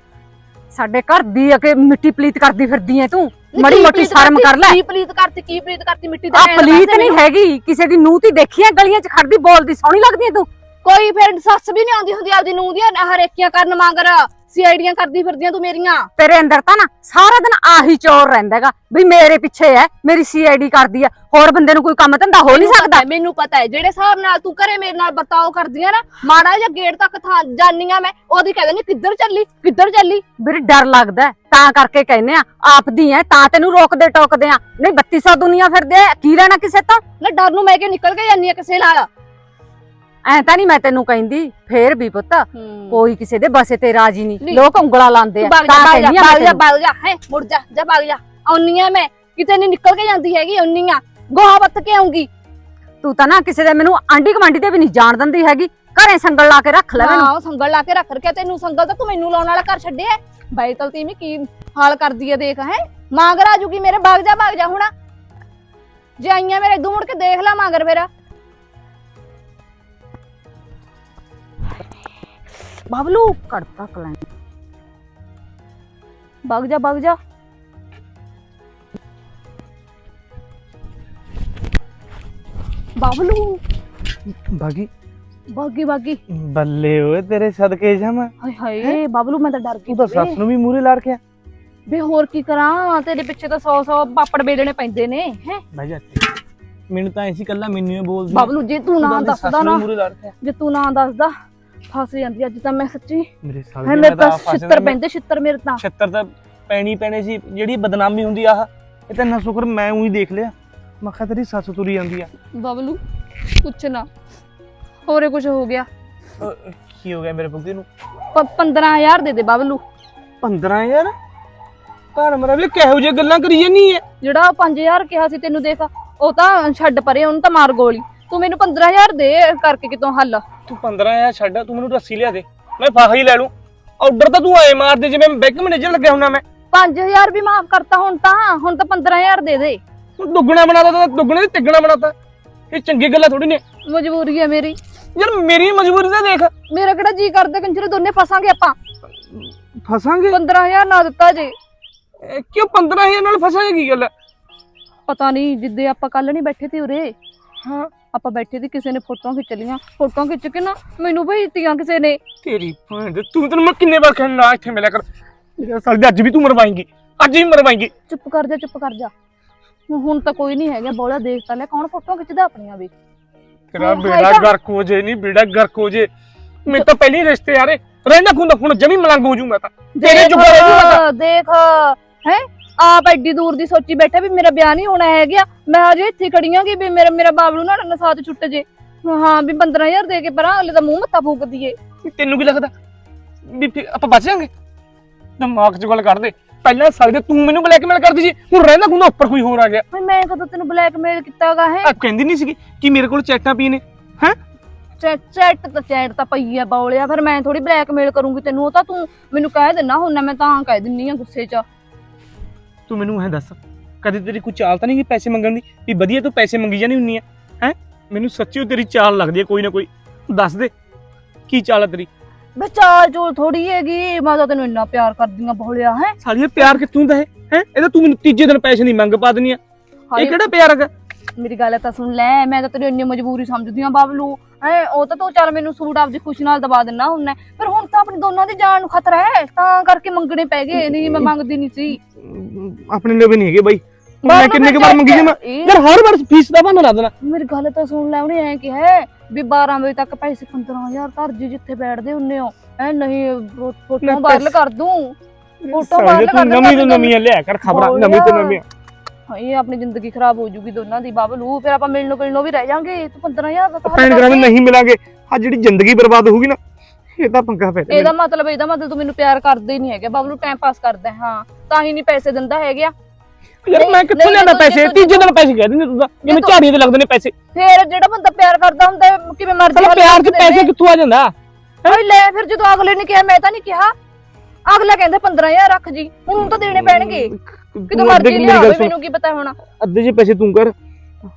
ਸਾਡੇ ਘਰ ਦੀ ਅਕੇ ਮਿੱਟੀ ਪਲੀਤ ਕਰਦੀ ਫਿਰਦੀ ਐ ਤੂੰ? ਨੀ ਮੜੀ ਕੀ ਮੋਟੀ ਪਲੀਤ ਸ਼ਰਮ ਕਰਤੀ, ਕਰ ਲੈ। ਕੀ ਪਲੀਤ ਕਰਤੀ ਕੀ ਪਲੀਤ ਕਰਤੀ ਮਿੱਟੀ ਆ ਦੇ ਪਲੀਤ ਨਹੀਂ ਹੈਗੀ। ਕਿਸੇ ਦੀ ਨੂੰਹ ਤੀ ਦੇਖੀ ਐ ਗਲੀਆਂ 'ਚ ਖੜਦੀ ਬੋਲਦੀ ਸੋਹਣੀ ਲੱਗਦੀ ਐ ਤੂੰ? ਕੋਈ ਫਿਰ ਸੱਸ ਵੀ ਨਹੀਂ ਆਉਂਦੀ ਹੁੰਦੀ ਆਪਦੀ ਨੂੰਹ ਦੀਆਂ ਹਰੇਕੀਆਂ ਕਰਨ ਮਗਰ। ਸੀਆਈਡੀਆਂ ਕਰਦੀ ਫਿਰਦੀਆਂ ਤੂੰ ਮੇਰੀਆਂ। ਤੇਰੇ ਅੰਦਰ ਤਾਂ ਨਾ ਸਾਰਾ ਦਿਨ ਆਹੀ ਚੋਰ ਰਹਿੰਦਾਗਾ ਵੀ ਮੇਰੇ ਪਿੱਛੇ ਐ ਮੇਰੀ ਸੀਆਈਡੀ ਕਰਦੀ ਐ। ਹੋਰ ਬੰਦੇ ਨੂੰ ਕੋਈ ਕੰਮ ਧੰਦਾ ਹੋ ਨਹੀਂ ਸਕਦਾ? ਪਤਾ ਹੈ, ਮੈਨੂੰ ਪਤਾ ਹੈ ਜਿਹੜੇ ਹਿਸਾਬ ਨਾਲ ਤੂੰ ਘਰੇ ਮੇਰੇ ਨਾਲ ਵਰਤਾਓ ਕਰਦੀਆਂ ਨਾ ਮਾੜਾ ਜਿਹਾ ਗੇਟ ਤੱਕ ਥਾਂ ਜਾਨੀ ਆ ਮੈਂ ਉਹਦੀ ਕਹਿ ਦਿੰਦੀ ਕਿੱਧਰ ਚੱਲੀ ਕਿੱਧਰ ਚੱਲੀ? ਵੀਰ ਡਰ ਲੱਗਦਾ ਹੈ, ਤਾਂ ਕਰਕੇ ਕਹਿੰਦੇ ਆ ਆਪਦੀ ਐ ਤਾਂ ਤੈਨੂੰ ਰੋਕਦੇ ਟੋਕਦੇ ਆ। ਨਹੀਂ 3200 ਦੁਨੀਆ ਫਿਰਦੇ ਆ, ਕੀ ਲੈਣਾ ਕਿਸੇ ਤੋਂ? ਨਾ ਡਰ ਨੂੰ ਮੈਂ ਕਿ ਨਿਕਲ ਕੇ ਜਾਨੀ ਆ ਕਿਸੇ ਨਾਲ? ਐ ਤਾਂ ਨਹੀਂ ਮੈਂ ਤੈਨੂੰ ਕਹਿੰਦੀ ਫੇਰ ਵੀ ਪੁੱਤ ਕੋਈ ਕਿਸੇ ਦੇ ਬਸੇ ਤੇ ਰਾਜੀ ਨਹੀਂ। ਲੋਕ ਉਂਗਲਾਂ ਲਾਉਂਦੇ ਆ ਬਾਗ ਤਾਂ ਬਾਗ ਕਹਿੰਦੀ ਆ ਬਾਗ ਜਾ। ਬਾਗ ਜਾ ਹੈ ਮੁੜ ਜਾ ਜਾ ਬਾਗ ਜਾ। ਆਉਣੀ ਆ ਮੈਂ ਕਿਤੇ ਨਹੀਂ ਨਿਕਲ ਕੇ ਜਾਂਦੀ ਹੈਗੀ ਆਉਣੀ ਆ ਗੋਹਾ ਬੱਤ ਕੇ ਆਉਂਗੀ। ਤੂੰ ਤਾਂ ਨਾ ਕਿਸੇ ਦੇ ਮੈਨੂੰ ਆਂਢੀ ਕਮਾਂਡੀ ਤੇ ਵੀ ਨਹੀਂ ਜਾਣ ਦਿੰਦੀ ਹੈਗੀ। ਘਰੇ ਸੰਗਲ ਲਾ ਕੇ ਰੱਖ ਲੈ ਮੈਨੂੰ। ਹਾਂ ਸੰਗਲ ਲਾ ਕੇ ਰੱਖ ਰਖਿਆ ਤੈਨੂੰ ਸੰਗਲ ਤਾਂ ਤੂੰ ਮੈਨੂੰ ਲਾਉਣ ਵਾਲਾ ਕਰ ਛੱਡਿਆ। ਬਾਈਤਲ ਤੀਵੀਂ ਕੀ ਹਾਲ ਕਰਦੀ ਆ ਦੇਖ ਹੈ? ਮਾਂਗਰ ਆ ਜੂਗੀ ਮੇਰੇ ਭਾਗ ਜਾ ਭਾਗ ਜਾ ਹੁਣ। ਜੇ ਆਈਆਂ ਮੇਰੇ ਇਦੋਂ ਮੁੜ ਕੇ ਦੇਖ ਲੈ ਮਾਂਗਰ ਮੇਰਾ। ਬਬਲੂ ਕੜਤਾ ਕਲਾਂ ਭਾਗ ਜਾ ਭਾਗ ਜਾ। ਬਾਬਲੂ ਬਾਗੀ। ਬਾਗੀ ਬਾਗੀ। ਬੱਲੇ ਓਏ ਤੇਰੇ ਸਦਕੇ ਜਾਵਾਂ ਹਾਏ ਹਾਏ ਬਾਬਲੂ ਮੈਂ ਤਾਂ ਡਰ ਗਈ ਤੂੰ ਤਾਂ ਸੱਸ ਨੂੰ ਵੀ ਮੂਰੇ ਲੜ ਕੇ ਵੇ ਹੋਰ ਕੀ ਕਰਾਂ? ਤੇਰੇ ਪਿੱਛੇ ਤਾਂ 100 100 ਪਾਪੜ ਵੇਲਣੇ ਪੈਂਦੇ ਨੇ ਹੈ? ਬਹਿ ਜਾ। ਮੈਨੂੰ ਤਾਂ ਐਸੀ ਕੱਲਾ ਮੈਨੂੰ ਹੀ ਬੋਲਦੀ। ਬਾਬਲੂ ਜੇ ਤੂੰ ਨਾ ਦੱਸਦਾ ਨਾ ਜੇ ਤੂੰ ਨਾ ਦੱਸਦਾ। ਫਸ ਜਾਂਦੀ ਅੱਜ ਤਾਂ ਮੈਂ ਸੱਚੀ। ਮੇਰੇ ਸਾਲ ਹੈ ਮੇਰੇ ਤਾਂ ਛਿੱਤਰ ਪੈਂਦੇ ਛਿੱਤਰ ਮੇਰੇ ਤਾਂ। ਛੱਤਰ ਤਾਂ ਪੈਣੀ ਪੈਣੇ ਸੀ ਜਿਹੜੀ ਬਦਨਾਮੀ ਹੁੰਦੀ ਆਹ ਇਹ ਤਾਂ ਨਾ ਸ਼ੁਕਰ ਮੈਂ ਉਹੀ ਦੇਖ ਲਿਆ। ਮੈਂ ਕਿਹਾ ਤੇਰੀ ਸੱਸ ਤੁਰੀ ਜਾਂਦੀ ਆ। ਬਬਲੂ ਕੁਛ ਨਾ ਹੋਰੇ ਕੁਛ ਹੋ ਗਿਆ? ਅਹ, ਕੀ ਹੋ ਗਿਆ ਮੇਰੇ ਪੁੱਤੀ ਨੂੰ ਪ- 15000 ਦੇ ਦੇ ਬਬਲੂ। 15 ਯਾਰ ਘਰ ਮਰਾ ਵੀ ਕਿਹੋ ਜਿਹੀ ਗੱਲਾਂ ਕਰੀ ਜਾਨੀ ਐ? ਜਿਹੜਾ 5000 ਕਿਹਾ ਸੀ ਤੈਨੂੰ ਦੇਖ ਉਹ ਤਾਂ ਛੱਡ ਪਰੇ ਉਹਨੂੰ ਤਾਂ ਮਾਰ ਗੋਲੀ। ਤੂੰ ਮੈਨੂੰ 15000 ਦੇ ਕਰਕੇ ਕਿਤੋਂ ਹੱਲ? ਤੂੰ 15 ਯਾਰ ਛੱਡ ਤੂੰ ਮੈਨੂੰ ਰੱਸੀ ਲਿਆ ਦੇ। ਮੈਂ ਫਾਹਾ ਹੀ ਲੈ। ਲੂੰ ਆਰਡਰ ਤਾਂ ਤੂੰ ਆਏ ਮਾਰ ਦੇ ਜਿਵੇਂ ਬੈਂਕ ਮੈਨੇਜਰ ਲੱਗਿਆ ਹੁੰਨਾ ਮੈਂ। 5000 ਵੀ ਮਾਫ ਕਰਤਾ ਹੁਣ ਤਾਂ ਹੁਣ ਤਾਂ 15000 ਦੇ ਦੇ। ਤੂੰ ਦੁੱਗਣਾ ਬਣਾਤਾ ਤਾਂ ਦੁੱਗਣੇ ਤੇ ਤਿੱਗਣਾ ਬਣਾਤਾ। ਇਹ ਚੰਗੀ ਗੱਲਾਂ ਥੋੜੀ ਨੇ। ਮਜਬੂਰੀ ਹੈ ਮੇਰੀ। ਯਾਰ ਮੇਰੀ ਮਜਬੂਰੀ ਤਾਂ ਦੇਖ। ਮੇਰਾ ਕਿਹੜਾ ਜੀ ਕਰਦਾ ਕੰਜਰੇ ਦੋਨੇ ਫਸਾਂਗੇ ਆਪਾਂ। ਫਸਾਂਗੇ? 15000 ਨਾ ਦਿੱਤਾ ਜੇ। ਕਿਉਂ 15000 ਨਾਲ ਫਸਾਂਗੇ ਕੀ ਗੱਲ? ਪਤਾ ਨਹੀਂ ਜਿੱਦੇ ਆਪਾਂ ਕੱਲ ਨਹੀਂ ਬੈਠੇ ਤੇ ਉਰੇ। ਹਾਂ ਆਪਾਂ ਬੈਠੇ ਤੇ ਕਿਸੇ ਨੇ ਫੋਟੋਆਂ ਖਿੱਚ ਲੀਆਂ ਫੋਟੋਆਂ ਖਿੱਚ ਕੇ ਨਾ ਮੈਨੂੰ ਭੇਜਤੀਆਂ ਕਿਸੇ ਨੇ। ਤੇਰੀ ਭੈਣ ਦੇ ਤੂੰ ਤੈਨੂੰ ਮੈਂ ਕਿੰਨੇ ਵਾਰ ਕਹਿਣਾ ਨਾ ਇੱਥੇ ਮਿਲਿਆ ਕਰ। ਮੇਰੇ ਸਾਲ ਦੇ ਅੱਜ ਵੀ ਤੂੰ ਮਰਵਾਏਂਗੀ ਅੱਜ ਵੀ ਮਰਵਾਏਂਗੀ। ਚੁੱਪ ਕਰ ਜਾ ਚੁੱਪ ਕਰ ਜਾ। ਹੁਣ- ਹੁਣ ਤਾਂ ਕੋਈ ਨਹੀਂ ਹੈਗਾ ਬੋਲਾ ਦੇਖ ਤਾਂ ਲੈ ਕੌਣ ਫੋਟੋਆਂ ਖਿੱਚਦਾ ਆਪਣੀਆਂ ਵੀ। ਤੇਰਾ ਬੇੜਾ। ਗਰਕ ਹੋ ਜੇ ਨਹੀਂ ਬੇੜਾ ਗਰਕ ਹੋ ਜੇ। ਮੇਰੇ ਤਾਂ ਪਹਿਲੀ ਰਿਸ਼ਤੇ ਯਾਰੇ ਰਹਿਣਾ ਖੁੰਦਾ ਹੁਣ ਜਮੀ ਮਲੰਗ ਹੋ ਜੂ ਮੈਂ ਤਾਂ। ਤੇਰੇ ਜੁਗਾ ਰਹਿ ਜੂ ਮੈਂ ਤਾਂ। ਦੇਖ ਹੈ? ਆਪ ਐਡੀ ਦੂਰ ਦੀ ਸੋਚੀ ਬੈਠਾ ਵੀ ਮੇਰਾ ਵਿਆਹ ਨਹੀਂ ਹੋਣਾ ਹੈਗਾ। ਮੈਂ ਹਜੇ ਇੱਥੇ ਖੜੀਆਂ ਕਿ ਵੀ ਮੇਰਾ ਮੇਰਾ ਬਾਬਲੂ ਨਾਲ ਨਸਾਤ ਛੁੱਟ ਜੇ। ਹਾਂ ਵੀ 15000 ਦੇ ਕੇ ਪਰਾਂ ਅਗਲੇ ਦਾ ਮੂੰਹ ਮੱਥਾ ਫੂਕ ਦਈਏ ਤੈਨੂੰ ਕੀ ਲੱਗਦਾ? ਵੀ ਫਿਰ ਆਪਾਂ ਬਚ ਜਾਾਂਗੇ? ਦਿਮਾਗ 'ਚ ਗੱਲ ਕਰ ਦੇ ਪਹਿਲਾਂ ਸਾਲੇ ਦੇ ਤੂੰ ਮੈਨੂੰ ਬਲੈਕਮੇਲ ਕਰਦੀ ਸੀ ਹੁਣ ਰਹਿਣਾ ਖੁੰਦਾ ਉੱਪਰ ਕੋਈ ਹੋਰ ਆ ਗਿਆ। ਭਾਈ ਮੈਂ ਕਦੋਂ ਤੈਨੂੰ ਬਲੈਕਮੇਲ ਕੀਤਾਗਾ ਹੈ? ਆ ਕਹਿੰਦੀ ਨਹੀਂ ਸੀਗੀ ਕਿ ਮੇਰੇ ਕੋਲ ਚੈਟਾਂ ਪਈ ਨੇ ਚੈਟ ਚੈਟ ਤਾਂ ਚੈਟ ਤਾਂ ਪਈ ਆ ਬੌਲਿਆ ਫਿਰ ਮੈਂ ਥੋੜੀ ਬਲੈਕਮੇਲ ਕਰੂੰਗੀ ਤੈਨੂੰ ਉਹ ਤਾਂ ਤੂੰ ਮੈਨੂੰ ਕਹਿ ਦਿੰਨਾ ਹੁਣ ਮੈਂ ਤਾਂ ਕਹਿ ਦਿੰਨੀ ਆ ਗੁੱਸੇ 'ਚ। ਤੂੰ ਮੈਨੂੰ ਐ ਦੱਸ ਕਦੇ ਤੇਰੀ ਕੋਈ ਚਾਲ ਤਾਂ ਨਹੀਂ ਕਿ ਪੈਸੇ ਮੰਗਣ ਦੀ? ਵੀ ਵਧੀਆ ਤੂੰ ਪੈਸੇ ਮੰਗੀ ਜਾਣੀ ਹੁੰਨੀ ਆ ਹੈ? ਮੈਨੂੰ ਸੱਚੀ ਤੇਰੀ ਚਾਲ ਲੱਗਦੀ ਹੈ ਕੋਈ ਨਾ ਕੋਈ। ਦੱਸ ਦੇ ਕੀ ਚਾਲ ਹੈ ਤੇਰੀ? ਬੇ ਚਾਲ ਚੋਲ ਥੋੜੀ ਹੈਗੀ ਮੈਂ ਤਾਂ ਤੈਨੂੰ ਇੰਨਾ ਪਿਆਰ ਕਰਦੀ ਆ ਬੌਲਿਆ ਹੈ? ਸਾਲੀਏ ਪਿਆਰ ਕਿੱਥੋਂ ਦਾ ਹੈ ਹੈ? ਇਹਦਾ ਤੂੰ ਮੈਨੂੰ ਤੀਜੇ ਦਿਨ ਪੈਸੇ ਦੀ ਮੰਗ ਪਾ ਦਿੰਨੀ ਆ। ਇਹ ਕਿਹੜਾ ਪਿਆਰ ਹੈਗਾ? ਮੇਰੀ ਗੱਲ ਤਾਂ ਸੁਣ ਲੈ ਮੈਂ ਤਾਂ ਤੇਰੀ ਇੰਨੀ ਮਜਬੂਰੀ ਸਮਝਦੀ ਆ ਬਾਬਲੂ। ਹੈ ਉਹ ਤਾਂ ਤੂੰ ਚੱਲ ਮੈਨੂੰ ਸੂਟ ਆਪਦੀ ਖੁਸ਼ੀ ਨਾਲ ਦਵਾ ਦਿੰਨਾ ਹੁੰਨਾ। ਪਰ ਹੁਣ ਤਾਂ ਆਪਣੀ ਦੋਨਾਂ ਦੀ ਜਾਨ ਨੂੰ ਖਤਰਾ ਹੈ ਤਾਂ ਕਰਕੇ ਮੰਗਣੇ ਪੈ ਗਏ ਨਹੀਂ ਮੈਂ ਮੰਗਦੀ ਨਹੀਂ ਸੀ। ਆਪਣੇ ਲਈ ਵੀ ਨਹੀਂ ਹੈਗੇ ਬਾਈ। ਮੈਂ ਕਿੰਨੇ ਕੁ ਵਾਰ ਮੰਗੀ ਸੀ ਮੈਂ ਯਾਰ ਹਰ ਵਾਰ ਫੀਸ ਦਾ ਬਹਾਨਾ ਲਾ ਦੇਣਾ। ਮੇਰੀ ਗੱਲ ਤਾਂ ਸੁਣ ਲੈ ਉਹਨੇ ਐ ਕਿ ਹੈ ਵੀ 12 ਵਜੇ ਤੱਕ ਪੈਸੇ 15000 ਧਰ ਜੀ ਜਿੱਥੇ ਬੈਠਦੇ ਹੁੰਨੇ ਹੋ। ਐ ਨਹੀਂ ਫੋਟੋ ਪੈਸੇ- ਕਰ ਦੂੰ। ਫੋਟੋ ਤੂੰ ਕਰ ਦੂੰ ਨਵੀਂ ਤੋਂ ਨਵੀਂ ਲਿਆ ਕਰ ਖਬਰਾਂ ਨਵੀਂ ਤੋਂ। ਨਵੀਂ ਹਾਏ ਆਪਣੀ ਜ਼ਿੰਦਗੀ ਖਰਾਬ ਹੋ ਜੂਗੀ ਦੋਨਾਂ ਦੀ ਬਾਬਲੂ ਫਿਰ ਆਪਾਂ ਮਿਲਣੋਂ ਗਿਲਣੋਂ ਵੀ ਰਹਿ ਜਾਾਂਗੇ ਤੂੰ 15000 ਦਾ ਤਾਂ ਭੈਣ ਕਰ। ਨਹੀਂ ਮਿਲਾਂਗੇ। ਆ ਜਿਹੜੀ ਜ਼ਿੰਦਗੀ ਬਰਬਾਦ ਹੋਊਗੀ ਨਾ ਇਹ ਤਾਂ ਪੰਗਾ ਪੈ ਜਾਣਾ ਇਹਦਾ ਮਤਲਬ ਇਹਦਾ ਮਤਲਬ ਤੂੰ ਮੈਨੂੰ ਪਿਆਰ ਕਰਦਾ ਹੀ ਨਹੀਂ ਹੈਗਾ। ਬਾਬਲੂ ਟਾਈਮ ਪਾਸ ਕਰਦਾ ਹੈ, ਹਾਂ। ਤਾਂ ਹੀ ਨਹੀਂ ਪੈਸੇ ਦਿੰਦਾ ਹੈਗਾ। ਯਾਰ ਮੈਂ ਕਿੱਥੋਂ ਨਹੀਂ, ਜਦੋਂ- ਪੈਸੇ? ਜਦੋਂ- ਤੀਜੇ ਦਿਨ ਪੈਸੇ ਕਹਿ ਦਿੰਦੇ ਤੂੰ ਤਾਂ। ਜਿਵੇਂ ਝਾੜੀਆਂ ਤੇ ਲੱਗਦੇ ਨੇ ਪੈਸੇ। ਫਿਰ ਜਿਹੜਾ ਬੰਦਾ ਪਿਆਰ ਕਰਦਾ ਹੁੰਦਾ ਹੈ, ਕਿਵੇਂ ਮਰਜ਼ੀ ਸਾਲਾ ਪਿਆਰ 'ਚ ਪੈਸੇ। ਕਿੱਥੋਂ ਆ ਜਾਂਦਾ? ਓਏ ਲੈ ਫਿਰ ਜਦੋਂ ਅਗਲੇ ਨੇ ਕਿਹਾ ਮੈਂ ਤਾਂ ਨਹੀਂ ਕਿਹਾ। ਅਗਲਾ ਕਹਿੰਦਾ 15000 ਰੱਖ ਜੀ। ਹੁਣ ਤਾਂ ਦੇਣੇ ਪੈਣਗੇ। ਕਿਤੋਂ ਤੂੰ ਮਰਜ਼ੀ ਕੁ ਗੱਲ ਹੋਵੇ, ਮੈਨੂੰ ਕੀ ਪਤਾ ਹੁਣ। ਅੱਧੇ ਜੇ ਪੈਸੇ ਤੂੰ ਕਰ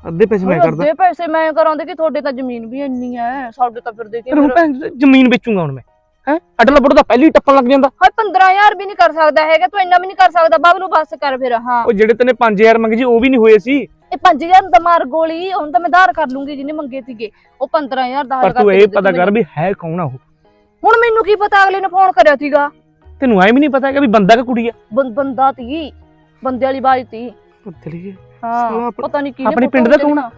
ਅੱਧੇ ਪੈਸੇ ਮੈਂ ਕਰਦਾ। ਅੱਧੇ ਪੈਸੇ ਮੈਂ ਕਰਾਉਂਦੇ ਕਿ ਤੁਹਾਡੇ ਤਾਂ ਜ਼ਮੀਨ ਵੀ ਇੰਨੀ ਹੈ ਸਾਡੇ ਤਾਂ ਫਿਰ ਦੇ ਕੇ ਚੋਦ ਜ਼ਮੀਨ ਵੇਚੂਗਾ ਹੁਣ ਮੈਂ। ਹੈ? ਅਡਲਾ ਬੁੱਢਾ ਤਾਂ ਪਹਿਲੀ ਟੱਪਣ ਲੱਗ ਜਾਂਦਾ। ਹਾਂ 15000 ਵੀ ਨਹੀਂ ਕਰ ਸਕਦਾ ਹੈਗਾ ਤੂੰ ਇੰਨਾ ਵੀ ਨਹੀਂ ਕਰ ਸਕਦਾ। ਬਾਬਲੂ ਬਸ ਕਰ ਫਿਰ ਹਾਂ। ਉਹ ਜਿਹੜੇ ਤੈਨੇ 5000 ਮੰਗੇ ਸੀ ਉਹ ਵੀ ਨਹੀਂ ਹੋਏ ਸੀ। ਇਹ 5000 ਦਾ ਮਾਰ ਗੋਲੀ ਹੁਣ ਤਾਂ ਮੈਂ ਧਾਰ ਕਰ ਲੂੰਗੀ ਜਿਹਨੇ ਮੰਗੇ ਸੀਗੇ। ਉਹ 15000 ਦਾ ਪਰ ਤੂੰ ਇਹ ਦੇ ਦੇ ਪਤਾ ਤੂੰ ਕਰ। ਵੀ ਹੈ ਕੌਣ ਆ ਉਹ? ਹੁਣ ਮੈਨੂੰ ਕੀ ਪਤਾ ਅਗਲੇ ਨੇ ਫੋਨ ਕਰਿਆ ਸੀਗਾ? ਤੈਨੂੰ ਐ ਵੀ ਨਹੀਂ ਪਤਾ ਹੈਗਾ ਵੀ ਬੰਦਾ ਕਿ ਕੁੜੀ ਆ? ਬੰਦਾ ਤੀ। ਬੰਦੇ ਵਾਲੀ ਬਾਜ ਤੀ। ਚਲੀ ਹਾਂ ਪਤਾ ਨਹੀਂ ਕਿਹਨੇ ਆਪਣੇ ਪਿੰਡ ਦਾ ਖਿੱਚੀਆਂ।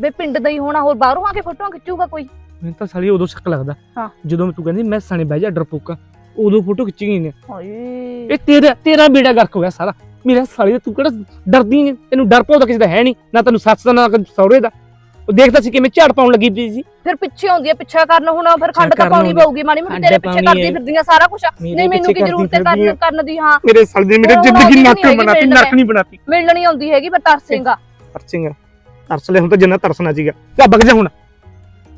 ਬੇ ਪਿੰਡ ਦਾ ਹੀ ਹੋਣਾ ਹੋਰ ਬਾਹਰੋਂ ਆ ਕੇ ਫੋਟੋਆਂ ਖਿੱਚੂਗਾ ਕੋਈ? ਮੈਨੂੰ ਤਾਂ ਸਾਲੀ ਉਦੋਂ ਸ਼ੱਕ ਲੱਗਦਾ। ਹਾਂ। ਜਦੋਂ ਤੂੰ ਕਹਿੰਦੀ ਮੈਂ ਸਾਣੇ ਬਹਿ ਜਾ ਡਰਪੋਕਾ ਉਦੋਂ ਫੋਟੋ ਖਿੱਚੀ ਗਈ ਨੇ। ਹਾਏ। ਇਹ ਤੇਰਾ ਤੇਰਾ ਬੇੜਾ ਗਰਕ ਹੋ ਗਿਆ ਸਾਰਾ। ਮੇਰਾ ਸਾਲੀ ਤੂੰ ਕਿਹੜਾ ਡਰਦੀ ਹੈ ਤੈਨੂੰ ਡਰ ਪਾਉ ਤਾਂ ਕਿਸੇ ਦਾ ਹੈ ਨਹੀਂ ਨਾ ਤੈਨੂੰ ਸੱਸ ਦਾ ਨਾ ਸਹੁਰੇ ਦਾ। ਉਹ ਦੇਖਦਾ ਸੀ ਕਿਵੇਂ ਝਾੜ ਪਾਉਣ ਲੱਗੀ ਪਈ ਸੀ। ਫਿਰ ਪਿੱਛੇ ਆਉਂਦੀ ਹੈ ਪਿੱਛਾ ਕਰਨ ਹੁਣ ਫਿਰ ਖੰਡ ਤਾਂ ਪਾਉਣੀ। ਪਊਗੀ ਮਾੜੀ ਮੋਟੀ ਖੰਡ ਤੇਰੇ ਪਿੱਛੇ ਕਰਦੀ। ਫਿਰਦੀਆਂ ਸਾਰਾ ਕੁਝ ਨਹੀਂ ਮੈਨੂੰ ਕੀ ਜ਼ਰੂਰਤ ਹੈ ਕਰਨ ਕਰਨ ਦੀ ਹਾਂ। ਮੇਰੇ ਸਾਲੀ ਨੇ ਮੇਰੇ ਜ਼ਿੰਦਗੀ ਨਰਕ ਬਣਾਤੀ ਨਰਕ ਨਹੀਂ ਬਣਾਤੀ। ਮਿਲਣੀ ਆਉਂਦੀ ਹੈਗੀ ਪਰ ਤਰਸੇਗਾ। ਤਰਸੇਗਾ। ਤਰਸ ਲੈ ਹੁਣ ਤਾਂ ਜੰਨਾ ਤਰਸਣਾ ਸੀਗਾ। ਜਾ ਵਗ ਜਾ ਹੁਣ।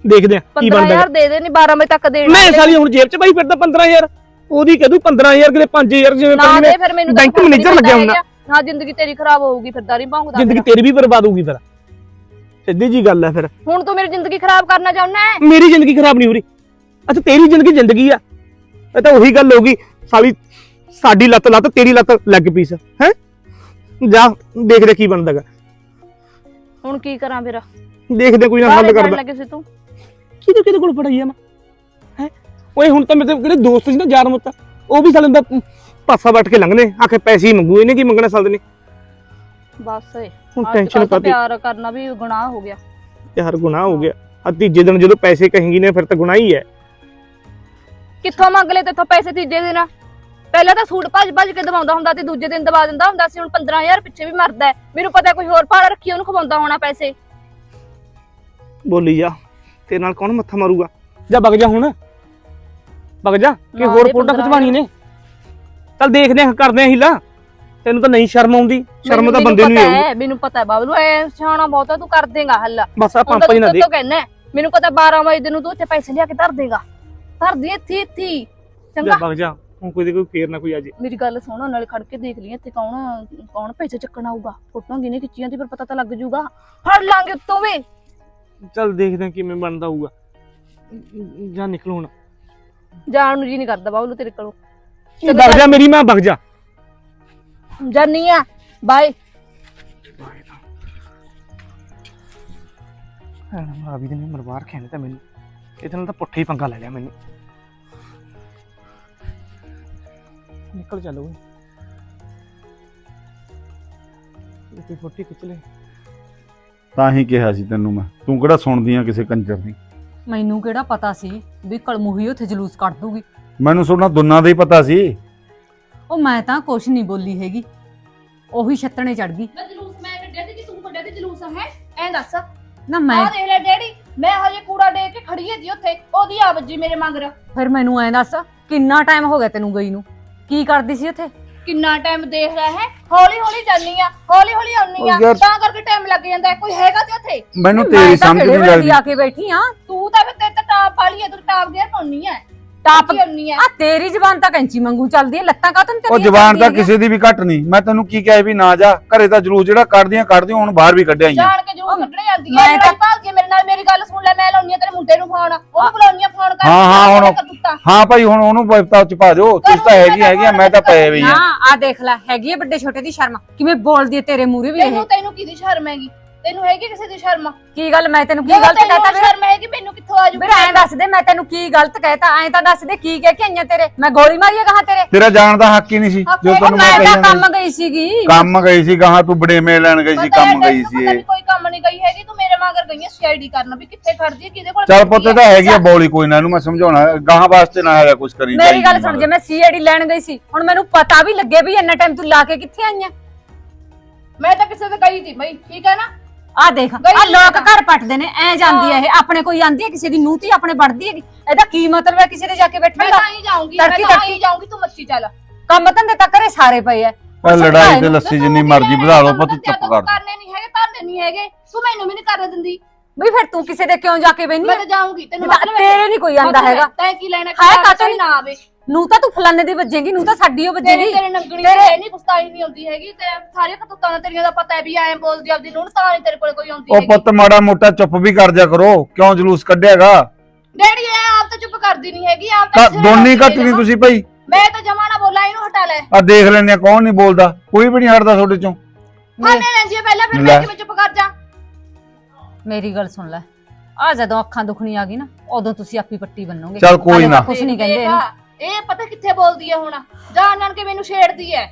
ਦੇਖਦੇ ਆ ਕੀ ਬਣਦਾ 15000 ਦੇ ਦੇ ਨਹੀਂ 12 ਵਜੇ ਤੱਕ ਦੇਣਾ ਮੈਂ ਸਾਲੀ ਹੁਣ ਜੇਬ 'ਚ ਪਾਈ ਫਿਰਦਾ 15000 ਉਹਦੀ ਕਹਦੂ 15000 ਕਿਤੇ 5000 ਜਿਵੇਂ ਨਾ ਕਹਿੰਦੇ ਦੇ ਫਿਰ ਮੈਨੂੰ ਬੈਂਕ ਮੈਨੇਜਰ ਲੱਗਿਆ ਹੁੰਦਾ। ਨਾ ਜ਼ਿੰਦਗੀ ਤੇਰੀ ਖਰਾਬ ਹੋਊਗੀ ਫਿਰ ਦਾਰੀ ਭੌਂਕਦਾ ਜ਼ਿੰਦਗੀ ਤੇਰੀ ਵੀ ਬਰਬਾਦ ਹੋਊਗੀ ਫਿਰ। ਸਿੱਧੀ ਜੀ ਗੱਲ ਹੈ ਫਿਰ। ਹੁਣ ਤੂੰ ਮੇਰੀ ਜ਼ਿੰਦਗੀ ਖਰਾਬ ਕਰਨਾ ਚਾਹੁੰਦਾ ਹੈ? ਮੇਰੀ ਜ਼ਿੰਦਗੀ ਖਰਾਬ ਨਹੀਂ ਹੋ ਰਹੀ। ਅੱਛਾ ਤੇਰੀ ਜ਼ਿੰਦਗੀ ਜ਼ਿੰਦਗੀ ਆ। ਇਹ ਤਾਂ ਉਹੀ ਗੱਲ ਹੋਗੀ ਸਾਲੀ ਸਾਡੀ ਲੱਤ ਲੱਤ ਤੇਰੀ ਲੱਤ ਲੱਗ ਪੀਸ ਹੈ? ਜਾ ਦੇਖਦੇ ਕੀ ਬਣਦਾਗਾ ਹੁਣ ਕੀ ਕਰਾਂ ਫਿਰ? ਦੇਖਦੇ ਕੋਈ ਨਾ ਹੱਲ ਕਰਦਾ ਜਾਣ ਲੱਗੇ ਸੀ ਤੂੰ। ਕਿਹਦੇ ਕਿਹਦੇ ਕੋਲ ਪੜਾਈ ਆ ਮੈਂ? ਹੈ? ਓਏ ਹੁਣ ਤਾਂ ਮੇਰੇ ਜਿਹੜੇ ਦੋਸਤ ਸੀ ਨਾ ਯਾਰ ਮੁੱਤ। ਉਹ ਵੀ ਸਾਲੇ ਦਾ ਪਾਸਾ ਵੱਟ ਕੇ ਲੰਘਨੇ ਆਖੇ ਪੈਸੇ ਹੀ ਮੰਗੂ ਇਹਨੇ ਕੀ ਮੰਗਣਾ ਸਾਲੇ ਨੇ? ਬਸ ਏ ਹੁਣ ਅੱਜ ਟੈਨਸ਼ਨ ਕੱਲ੍ਹ ਤਾਂ ਪਿਆਰ ਕਰਨਾ ਵੀ ਗੁਨਾਹ ਹੋ ਗਿਆ। ਯਾਰ ਗੁਨਾਹ ਹੋ ਗਿਆ। ਆ ਤੀਜੇ ਦਿਨ ਜਦੋਂ ਪੈਸੇ ਕਹੇਂਗੀ ਨੇ ਫਿਰ ਤਾਂ ਗੁਨਾਹ ਹੀ ਹੈ। ਕਿੱਥੋਂ ਮੰਗ ਲਏ ਤੇਥੋਂ ਪੈਸੇ ਤੀਜੇ ਦਿਨ? ਪਹਿਲਾਂ ਤਾਂ ਸੂਟ ਭੱਜ ਭੱਜ ਕੇ ਦਵਾਉਂਦਾ ਹੁੰਦਾ ਤੇ ਦੂਜੇ ਦਿਨ ਦਵਾ ਦਿੰਦਾ ਹੁੰਦਾ ਸੀ ਹੁਣ 15000 ਪਿੱਛੇ ਵੀ ਮਰਦਾ ਹੈ। ਮੈਨੂੰ ਪਤਾ ਕੋਈ ਹੋਰ ਭਾੜਾ ਰੱਖੀ ਉਹਨੂੰ ਖਵਾਉਂਦਾ ਹੋਣਾ ਪੈਸੇ। ਬੋਲੀ ਜਾ ਤੇਰੇ ਨਾਲ ਕੌਣ ਮੱਥਾ ਮਾਰੂਗਾ? ਜਾ ਵਗ ਜਾ ਹੁਣ। ਵਗ ਜਾ ਕਿ ਹੋਰ ਦੇ ਫੋਟੋ 15 ਖਿਚਵਾਣੀ ਨੇ? ਚੱਲ ਦੇਖਦੇ ਆ ਕਰਦੇ ਆ ਹੀਲਾ। ਤੈਨੂੰ ਤਾਂ ਨਹੀਂ ਸ਼ਰਮ ਆਉਂਦੀ? ਸ਼ਰਮ ਤਾਂ ਬੰਦੇ ਨੂੰ ਹੀ ਆਉਂਦੀ ਹੈ, ਮੈਨੂੰ ਪਤਾ ਹੈ ਬਾਬਲੂ ਐ ਸਿਆਣਾ ਬਹੁਤਾ ਤੂੰ ਕਰ ਦੇਗਾ ਹੱਲ। ਬਸ ਆ ਪੰਪ ਜੀ ਨਾ ਦੇ ਤੋਂ ਕਹਿਣਾ ਹੈ, ਮੈਨੂੰ ਪਤਾ 12 ਵਜੇ ਦੇ ਨੂੰ ਤੂੰ ਉੱਥੇ ਪੈਸੇ ਲਿਆ ਕੇ ਧਰ ਦੇਗਾ। ਧਰ ਦੇ ਇੱਥੇ ਇੱਥੇ ਹੀ। ਚੰਗਾ? ਵਗ ਜਾ ਹੁਣ ਕੋਈ ਦੇ ਕੋਈ ਫੇਰ ਨਾ ਕੋਈ ਆ ਜੇ। ਮੇਰੀ ਗੱਲ ਸੁਣ ਨਾਲੇ ਖੜ ਕੇ ਦੇਖ ਲਈ ਇੱਥੇ ਕੌਣ ਕੌਣ ਪੈਸੇ ਚੱਕਣ ਆਊਗਾ? ਫੋਟੋਆਂ ਕਿਨੇ ਖਿੱਚੀਆਂ ਤੇ ਫਿਰ ਪਤਾ ਤਾਂ ਲੱਗ ਜਾਊਗਾ। ਫੜ ਲਾਂਗੇ ਉੱਤੋਂ ਵੀ। ਚੱਲ ਦੇਖਦੇ ਆ ਕਿਵੇਂ ਬਣਦਾ ਹੋਊਗਾ। ਜਾ ਨਿਕਲ ਹੁਣ। ਜਾਣ ਨੂੰ ਜੀ ਨਹੀਂ ਕਰਦਾ ਬਾਬਲੂ ਤੇਰੇ ਕੋਲੋਂ। ਵਗ ਜਾ ਮੇਰੀ ਮਾਂ ਵਗ ਜਾ। ਜਾਨੀ ਆ। ਬਾਏ ਆ ਵੀ ਨੇ ਮਰਵਾਰ ਖੈਨੇ ਤਾਂ ਮੈਨੂੰ। ਇਹਦੇ ਨਾਲ ਤਾਂ ਪੁੱਠਾ ਹੀ ਪੰਗਾ ਲੈ ਲਿਆ ਮੈਨੂੰ। ਨਿਕਲ ਚੱਲ ਓਏ। ਇਹ ਫੋਟੀ ਖਿੱਚ ਲੈ। ਤਾਂ ਹੀ ਕਿਹਾ ਸੀ ਤੈਨੂੰ ਮੈਂ। ਤੂੰ ਕਿਹੜਾ ਸੁਣਦੀ ਆ ਕਿਸੇ ਕੰਜਰ ਦੀ? ਮੈਨੂੰ ਕਿਹੜਾ ਪਤਾ ਸੀ ਵੀ ਕਲਮੂਹੀ ਉੱਥੇ ਜਲੂਸ ਕੱਢ ਦੂਗੀ। ਮੈਨੂੰ ਸੁਣਨਾ ਦੋਨਾਂ ਦਾ ਹੀ ਪਤਾ ਸੀ। ਉਹ ਮੈਂ ਤਾਂ ਕੁਛ ਨਹੀਂ ਬੋਲੀ ਹੈਗੀ। ਉਹੀ ਛੱਤਣੇ ਚੜ ਗਈ। ਮੈਂ ਜਲੂਸ ਮੈਂ ਕੱਢਿਆ ਤੇ ਕਿ ਤੂੰ ਕੱਢਿਆ ਤੇ ਜਲੂਸ ਹੈ? ਐਂ ਦੱਸ। ਨਾ ਮੈਂ ਆਹ ਦੇਖ ਲੈ ਡੈਡੀ ਮੈਂ ਹਜੇ ਕੂੜਾ ਦੇ ਕੇ ਖੜੀ ਹੈ ਜੀ ਉੱਥੇ। ਉਹਦੀ ਆ ਵੱਜੀ ਮੇਰੇ ਮਗਰ। ਫਿਰ ਮੈਨੂੰ ਐਂ ਦੱਸ ਕਿੰਨਾ ਟਾਈਮ ਹੋ ਗਿਆ ਤੈਨੂੰ ਗਈ ਨੂੰ? ਕੀ ਕਰਦੀ ਸੀ ਉੱਥੇ? ਕਿੰਨਾ ਟਾਈਮ ਦੇਖ ਰਿਹਾ ਹੈ? ਹੌਲੀ ਹੌਲੀ ਜਾਨੀ ਆ ਹੌਲੀ ਹੌਲੀ ਆਉਣੀ ਆ ਯਾਰ- ਤਾਂ ਕਰਕੇ ਟਾਈਮ ਲੱਗ ਜਾਂਦਾ ਹੈ। ਕੋਈ ਹੈਗਾ ਤੇ ਉੱਥੇ? ਮੈਨੂੰ ਮੈਂ ਤੇਰੀ ਤਾਂ ਸਮਝ ਕਿਹੜੇ ਨਹੀਂ ਵੇਲੇ ਲੱਗਦੀ। ਦੀ ਆ ਕੇ ਬੈਠੀ ਆ। ਤੂੰ ਤਾਂ ਫਿਰ ਤੇਰੇ ਤਾਂ ਟਾਪ ਵਾਲੀ ਹੈ ਤੂੰ ਟਾਪ ਗੇਅਰ ਪਾਉਣੀ ਹੈ ਟਾਪ ਹੈ? ਆ ਤੇਰੀ ਜ਼ਬਾਨ ਤਾਂ ਕੈਂਚੀ ਵਾਂਗੂ ਚੱਲਦੀ ਹੈ ਲੱਤਾਂ ਕਾਹਤੋਂ ਉਹ ਜ਼ਬਾਨ ਤਾਂ ਕਿਸੇ ਦੀ ਵੀ ਘੱਟ ਨਹੀਂ। ਮੈਂ ਤੈਨੂੰ ਕੀ ਕਿਹਾ ਵੀ ਨਾ ਜਾ ਘਰੇ ਤਾਂ ਜਲੂਸ ਜਿਹੜਾ ਕੱਢਦੀਆਂ ਕੱਢਦੀਆਂ ਹੁਣ ਬਾਹਰ ਵੀ ਕੱਢਿਆ ਆਈਆਂ ਜਾਣ ਕੇ ਜਰੂਰ ਕੱਢਣੇ ਜਾਂਦੀ ਮੈਂ ਹੈ ਤਾਂ- ਲੜਾਈ ਭਾਲ ਕੇ ਮੇਰੇ ਨਾਲ ਮੇਰੀ ਗੱਲ ਸੁਣ ਲੈ ਮੈਂ ਲਾਉਣੀ ਆ ਤੇਰੇ ਮੁੰਡੇ ਨੂੰ ਫੋਨ ਉਹਨੂੰ ਬੁਲਾਉਣੀ ਆ ਫੋਨ ਕਰ ਹਾਂ, ਹਾਂ, ਹੁਣ- ਹਾਂ ਭਾਈ ਹੁਣ ਉਹਨੂੰ ਬਤਾ ਚ ਪਾ ਦਿਓ ਤੁਸੀਂ ਤਾਂ ਹੈਗੀ ਹੈਗੀਆਂ ਮੈਂ ਤਾਂ ਪਏ ਵੀ ਨਾ ਆ ਆ ਦੇਖ ਲੈ ਹੈਗੀ ਹੈ ਵੱਡੇ ਛੋਟੇ ਦੀ ਸ਼ਰਮ। ਕਿਵੇਂ ਬੋਲਦੀ ਹੈ ਤੇਰੇ ਮੂਹਰੇ ਵੀ ਇਹ? ਤੈਨੂੰ ਤੈਨੂੰ ਕਿਹਦੀ ਸ਼ਰਮ ਹੈਗੀ? ਤੈਨੂੰ ਹੈਗੀ ਕਿਸੇ ਦੀ ਸ਼ਰਮ? ਕੀ ਗੱਲ ਮੈਂ ਤੈਨੂੰ ਕੀ ਜਦੋਂ ਗਲਤ ਤੈਨੂੰ ਕਹਿਤਾ ਸ਼ਰਮ ਹੈਗੀ ਮੈਨੂੰ ਕਿੱਥੋਂ ਆ ਵੀਰੇ ਐਂ ਦੱਸ ਦੇ ਮੈਂ ਤੈਨੂੰ ਕੀ ਗਲਤ ਕਹਿਤਾ? ਐਂ ਤਾਂ ਦੱਸ ਦੇ ਕੀ ਕਹਿ ਕੇ ਆਈਆਂ ਤੇਰੇ? ਮੈਂ ਗੋਲੀ ਮਾਰੀ ਆ ਕਹਾਂ ਤੇਰੇ? ਤੇਰਾ ਜਾਣ ਦਾ ਹੱਕ ਹੀ ਨਹੀਂ ਸੀ ਜੋ ਤੈਨੂੰ ਮੈਂ ਮੈਂ ਤਾਂ ਕਹੀ ਕੰਮ ਜਾਂਦੀ ਗਈ ਸੀਗੀ। ਕੰਮ ਗਈ ਸੀ ਗਾਹਾਂ ਤੂੰ ਬੜੇਮੇ ਲੈਣ ਗਈ ਸੀ ਕੰਮ ਗਈ ਸੀ ਇਹ। ਕੋਈ ਕੰਮ ਨਹੀਂ ਗਈ ਹੈਗੀ ਤੂੰ ਮੇਰੇ ਮਗਰ ਗਈ ਹੈ ਸੀਆਈਡੀ ਕਰਨ ਵੀ ਕਿੱਥੇ ਖੜਦੀ ਹੈ ਕਿਹਦੇ ਕੋਲ ਚੱਲ ਪੁੱਤ। ਤਾਂ ਹੈਗੀ ਆ ਬੋਲੀ ਕੋਈ ਨਾ ਇਹਨੂੰ ਮੈਂ ਸਮਝਾਉਣਾ ਗਾਹਾਂ ਵਾਸਤੇ ਨਾ ਹੈਗਾ ਕੁਝ ਕਰੀ ਮੇਰੀ ਗੱਲ ਸੁਣ। ਜੇ ਮੈਂ ਸੀਆਈਡੀ ਲੈਣ ਗਈ ਸੀ ਹੁਣ ਮੈਨੂੰ ਪਤਾ ਵੀ ਲੱਗੇ ਵੀ ਇੰਨਾ ਟਾਈਮ ਤੂੰ ਲਾ ਕੇ ਕਿੱਥੇ ਆਈਆਂ। ਮੈਂ ਤਾਂ ਕਿਸੇ ਦੇ ਗਈ ਸੀ ਬਈ ਠੀਕ ਹੈ ਨਾ? ਆ ਦੇਖ ਆ ਲੋਕ। ਘਰ ਪੱਟਦੇ ਨੇ ਐ ਜਾਂਦੀ ਹੈ ਇਹ। ਆਪਣੇ ਕੋਈ ਆਂਦੀ ਹੈ ਕਿਸੇ ਦੀ ਨੂੰਹ ਧੀ ਆਪਣੇ ਵੜਦੀ ਹੈਗੀ। ਇਹਦਾ ਕੀ ਮਤਲਬ ਹੈ ਕਿਸੇ ਦੇ ਜਾ ਕੇ ਬੈਠਣ ਦਾ? ਤਾਂ ਹੀ ਜਾਊਂਗੀ ਮੈਂ ਤੜਕੀ ਤਾਂ ਤੜਕੀ। ਹੀ ਜਾਊਂਗੀ ਤੂੰ ਮੱਛੀ ਚੱਲ। ਕੰਮ ਧੰਦੇ ਤਾਂ ਘਰੇ ਸਾਰੇ ਪਏ ਐ ਇਹ ਲੜਾਈ ਤੇ ਲੱਸੀ ਜਿੰਨੀ ਮਰਜ਼ੀ ਮੇਰੇ ਵਧਾ ਲਓ ਪੁੱਤ ਚੁੱਪ ਕਰ। ਕਰਨੇ ਨਹੀਂ ਹੈਗੇ ਧਰਨੇ ਨਹੀਂ ਹੈਗੇ। ਤੂੰ ਮੈਨੂੰ ਵੀ ਨਹੀਂ ਕਰਨ ਦਿੰਦੀ। ਬਈ ਫਿਰ ਤੂੰ ਕਿਸੇ ਦੇ ਕਿਉਂ ਜਾ ਕੇ ਬੈਣੀ ਮੈਂ ਤਾਂ ਜਾਊਂਗੀ ਤੈਨੂੰ ਮਤਲਬ ਤੇਰੇ ਨਹੀਂ ਕੋਈ ਆਂਦਾ ਹੈਗਾ। ਤੈਂ ਕੀ ਲੈਣਾ ਹਾਏ ਕਿ ਕਾਤੋਂ ਨਾ ਆਵੇ ਨੂੰ ਤਾਂ ਤੂੰ ਫਲਾਣੇ ਦੀ ਵੱਜੇਗੀ ਨੂੰ ਤਾਂ ਸਾਡੀ ਉਹ ਤੇਰੇ ਵੱਜੇਗੀ। ਤੇਰੇ ਨੰਗਣੀ ਤੇਰੇ- ਤੇ ਨਹੀਂ ਗੁਸਤਾਈ ਨਹੀਂ ਆਉਂਦੀ ਹੈਗੀ ਤੇ ਸਾਰੀਆਂ ਕਤੂਤਾਂ ਦਾ ਤੇਰੀਆਂ ਦਾ ਪਤਾ ਹੈ ਵੀ ਐਂ ਬੋਲਦੀ ਆਪਦੀ ਨੂੰ ਤਾਂ ਨਹੀਂ ਤੇਰੇ ਕੋਲ ਕੋਈ ਆਉਂਦੀ ਉਹ ਹੈਗੀ। ਪੁੱਤ ਮਾੜਾ ਮੋਟਾ ਚੁੱਪ ਵੀ ਕਰ ਜਾ ਕਰੋ ਕਿਉਂ ਜਲੂਸ ਕੱਢਿਆਗਾ? ਡੈਡੀ ਐ ਆਪ ਤਾਂ ਚੁੱਪ ਕਰਦੀ ਨਹੀਂ ਹੈਗੀ ਆਪ ਤਾਂ ਸਿਰੇ ਦੋਨੀ ਘੱਟ ਨਹੀਂ ਤੁਸੀਂ ਭਾਈ। ਮੈਂ ਤਾਂ ਜਮਾ ਨਾ ਬੋਲਾਂ ਇਹਨੂੰ ਹਟਾ ਲੈ। ਆ ਦੇਖ ਲੈਂਦੇ ਆ ਕੌਣ ਨਹੀਂ ਬੋਲਦਾ ਕੋਈ ਵੀ ਨਹੀਂ ਹਟਦਾ ਤੁਹਾਡੇ ਚੋਂ। ਹਾਲੇ ਰਹਿੰਦੀ ਹੈ ਪਹਿਲਾਂ ਫਿਰ ਲੈ। ਮੈਂ ਕਿਵੇਂ ਚੁੱਪ ਕਰ ਜਾ? ਮੇਰੀ ਗੱਲ ਸੁਣ ਲੈ। ਆ ਜਦੋਂ ਅੱਖਾਂ ਦੁਖਣੀ ਆ ਗਈ ਨਾ ਉਦੋਂ ਤੁਸੀਂ ਆਪੀ ਪੱਟੀ ਬੰਨੋਗੇ। ਚੱਲ ਕੋਈ ਨਾ। ਕੁਛ ਨਹੀਂ ਕਹਿੰਦੇ ਇਹਨੂੰ। ਇਹ ਪਤਾ ਕਿੱਥੇ ਬੋਲਦੀ ਹੈ ਹੁਣ? ਜਾਣ ਜਾਣ ਕੇ ਮੈਨੂੰ ਛੇੜਦੀ ਹੈ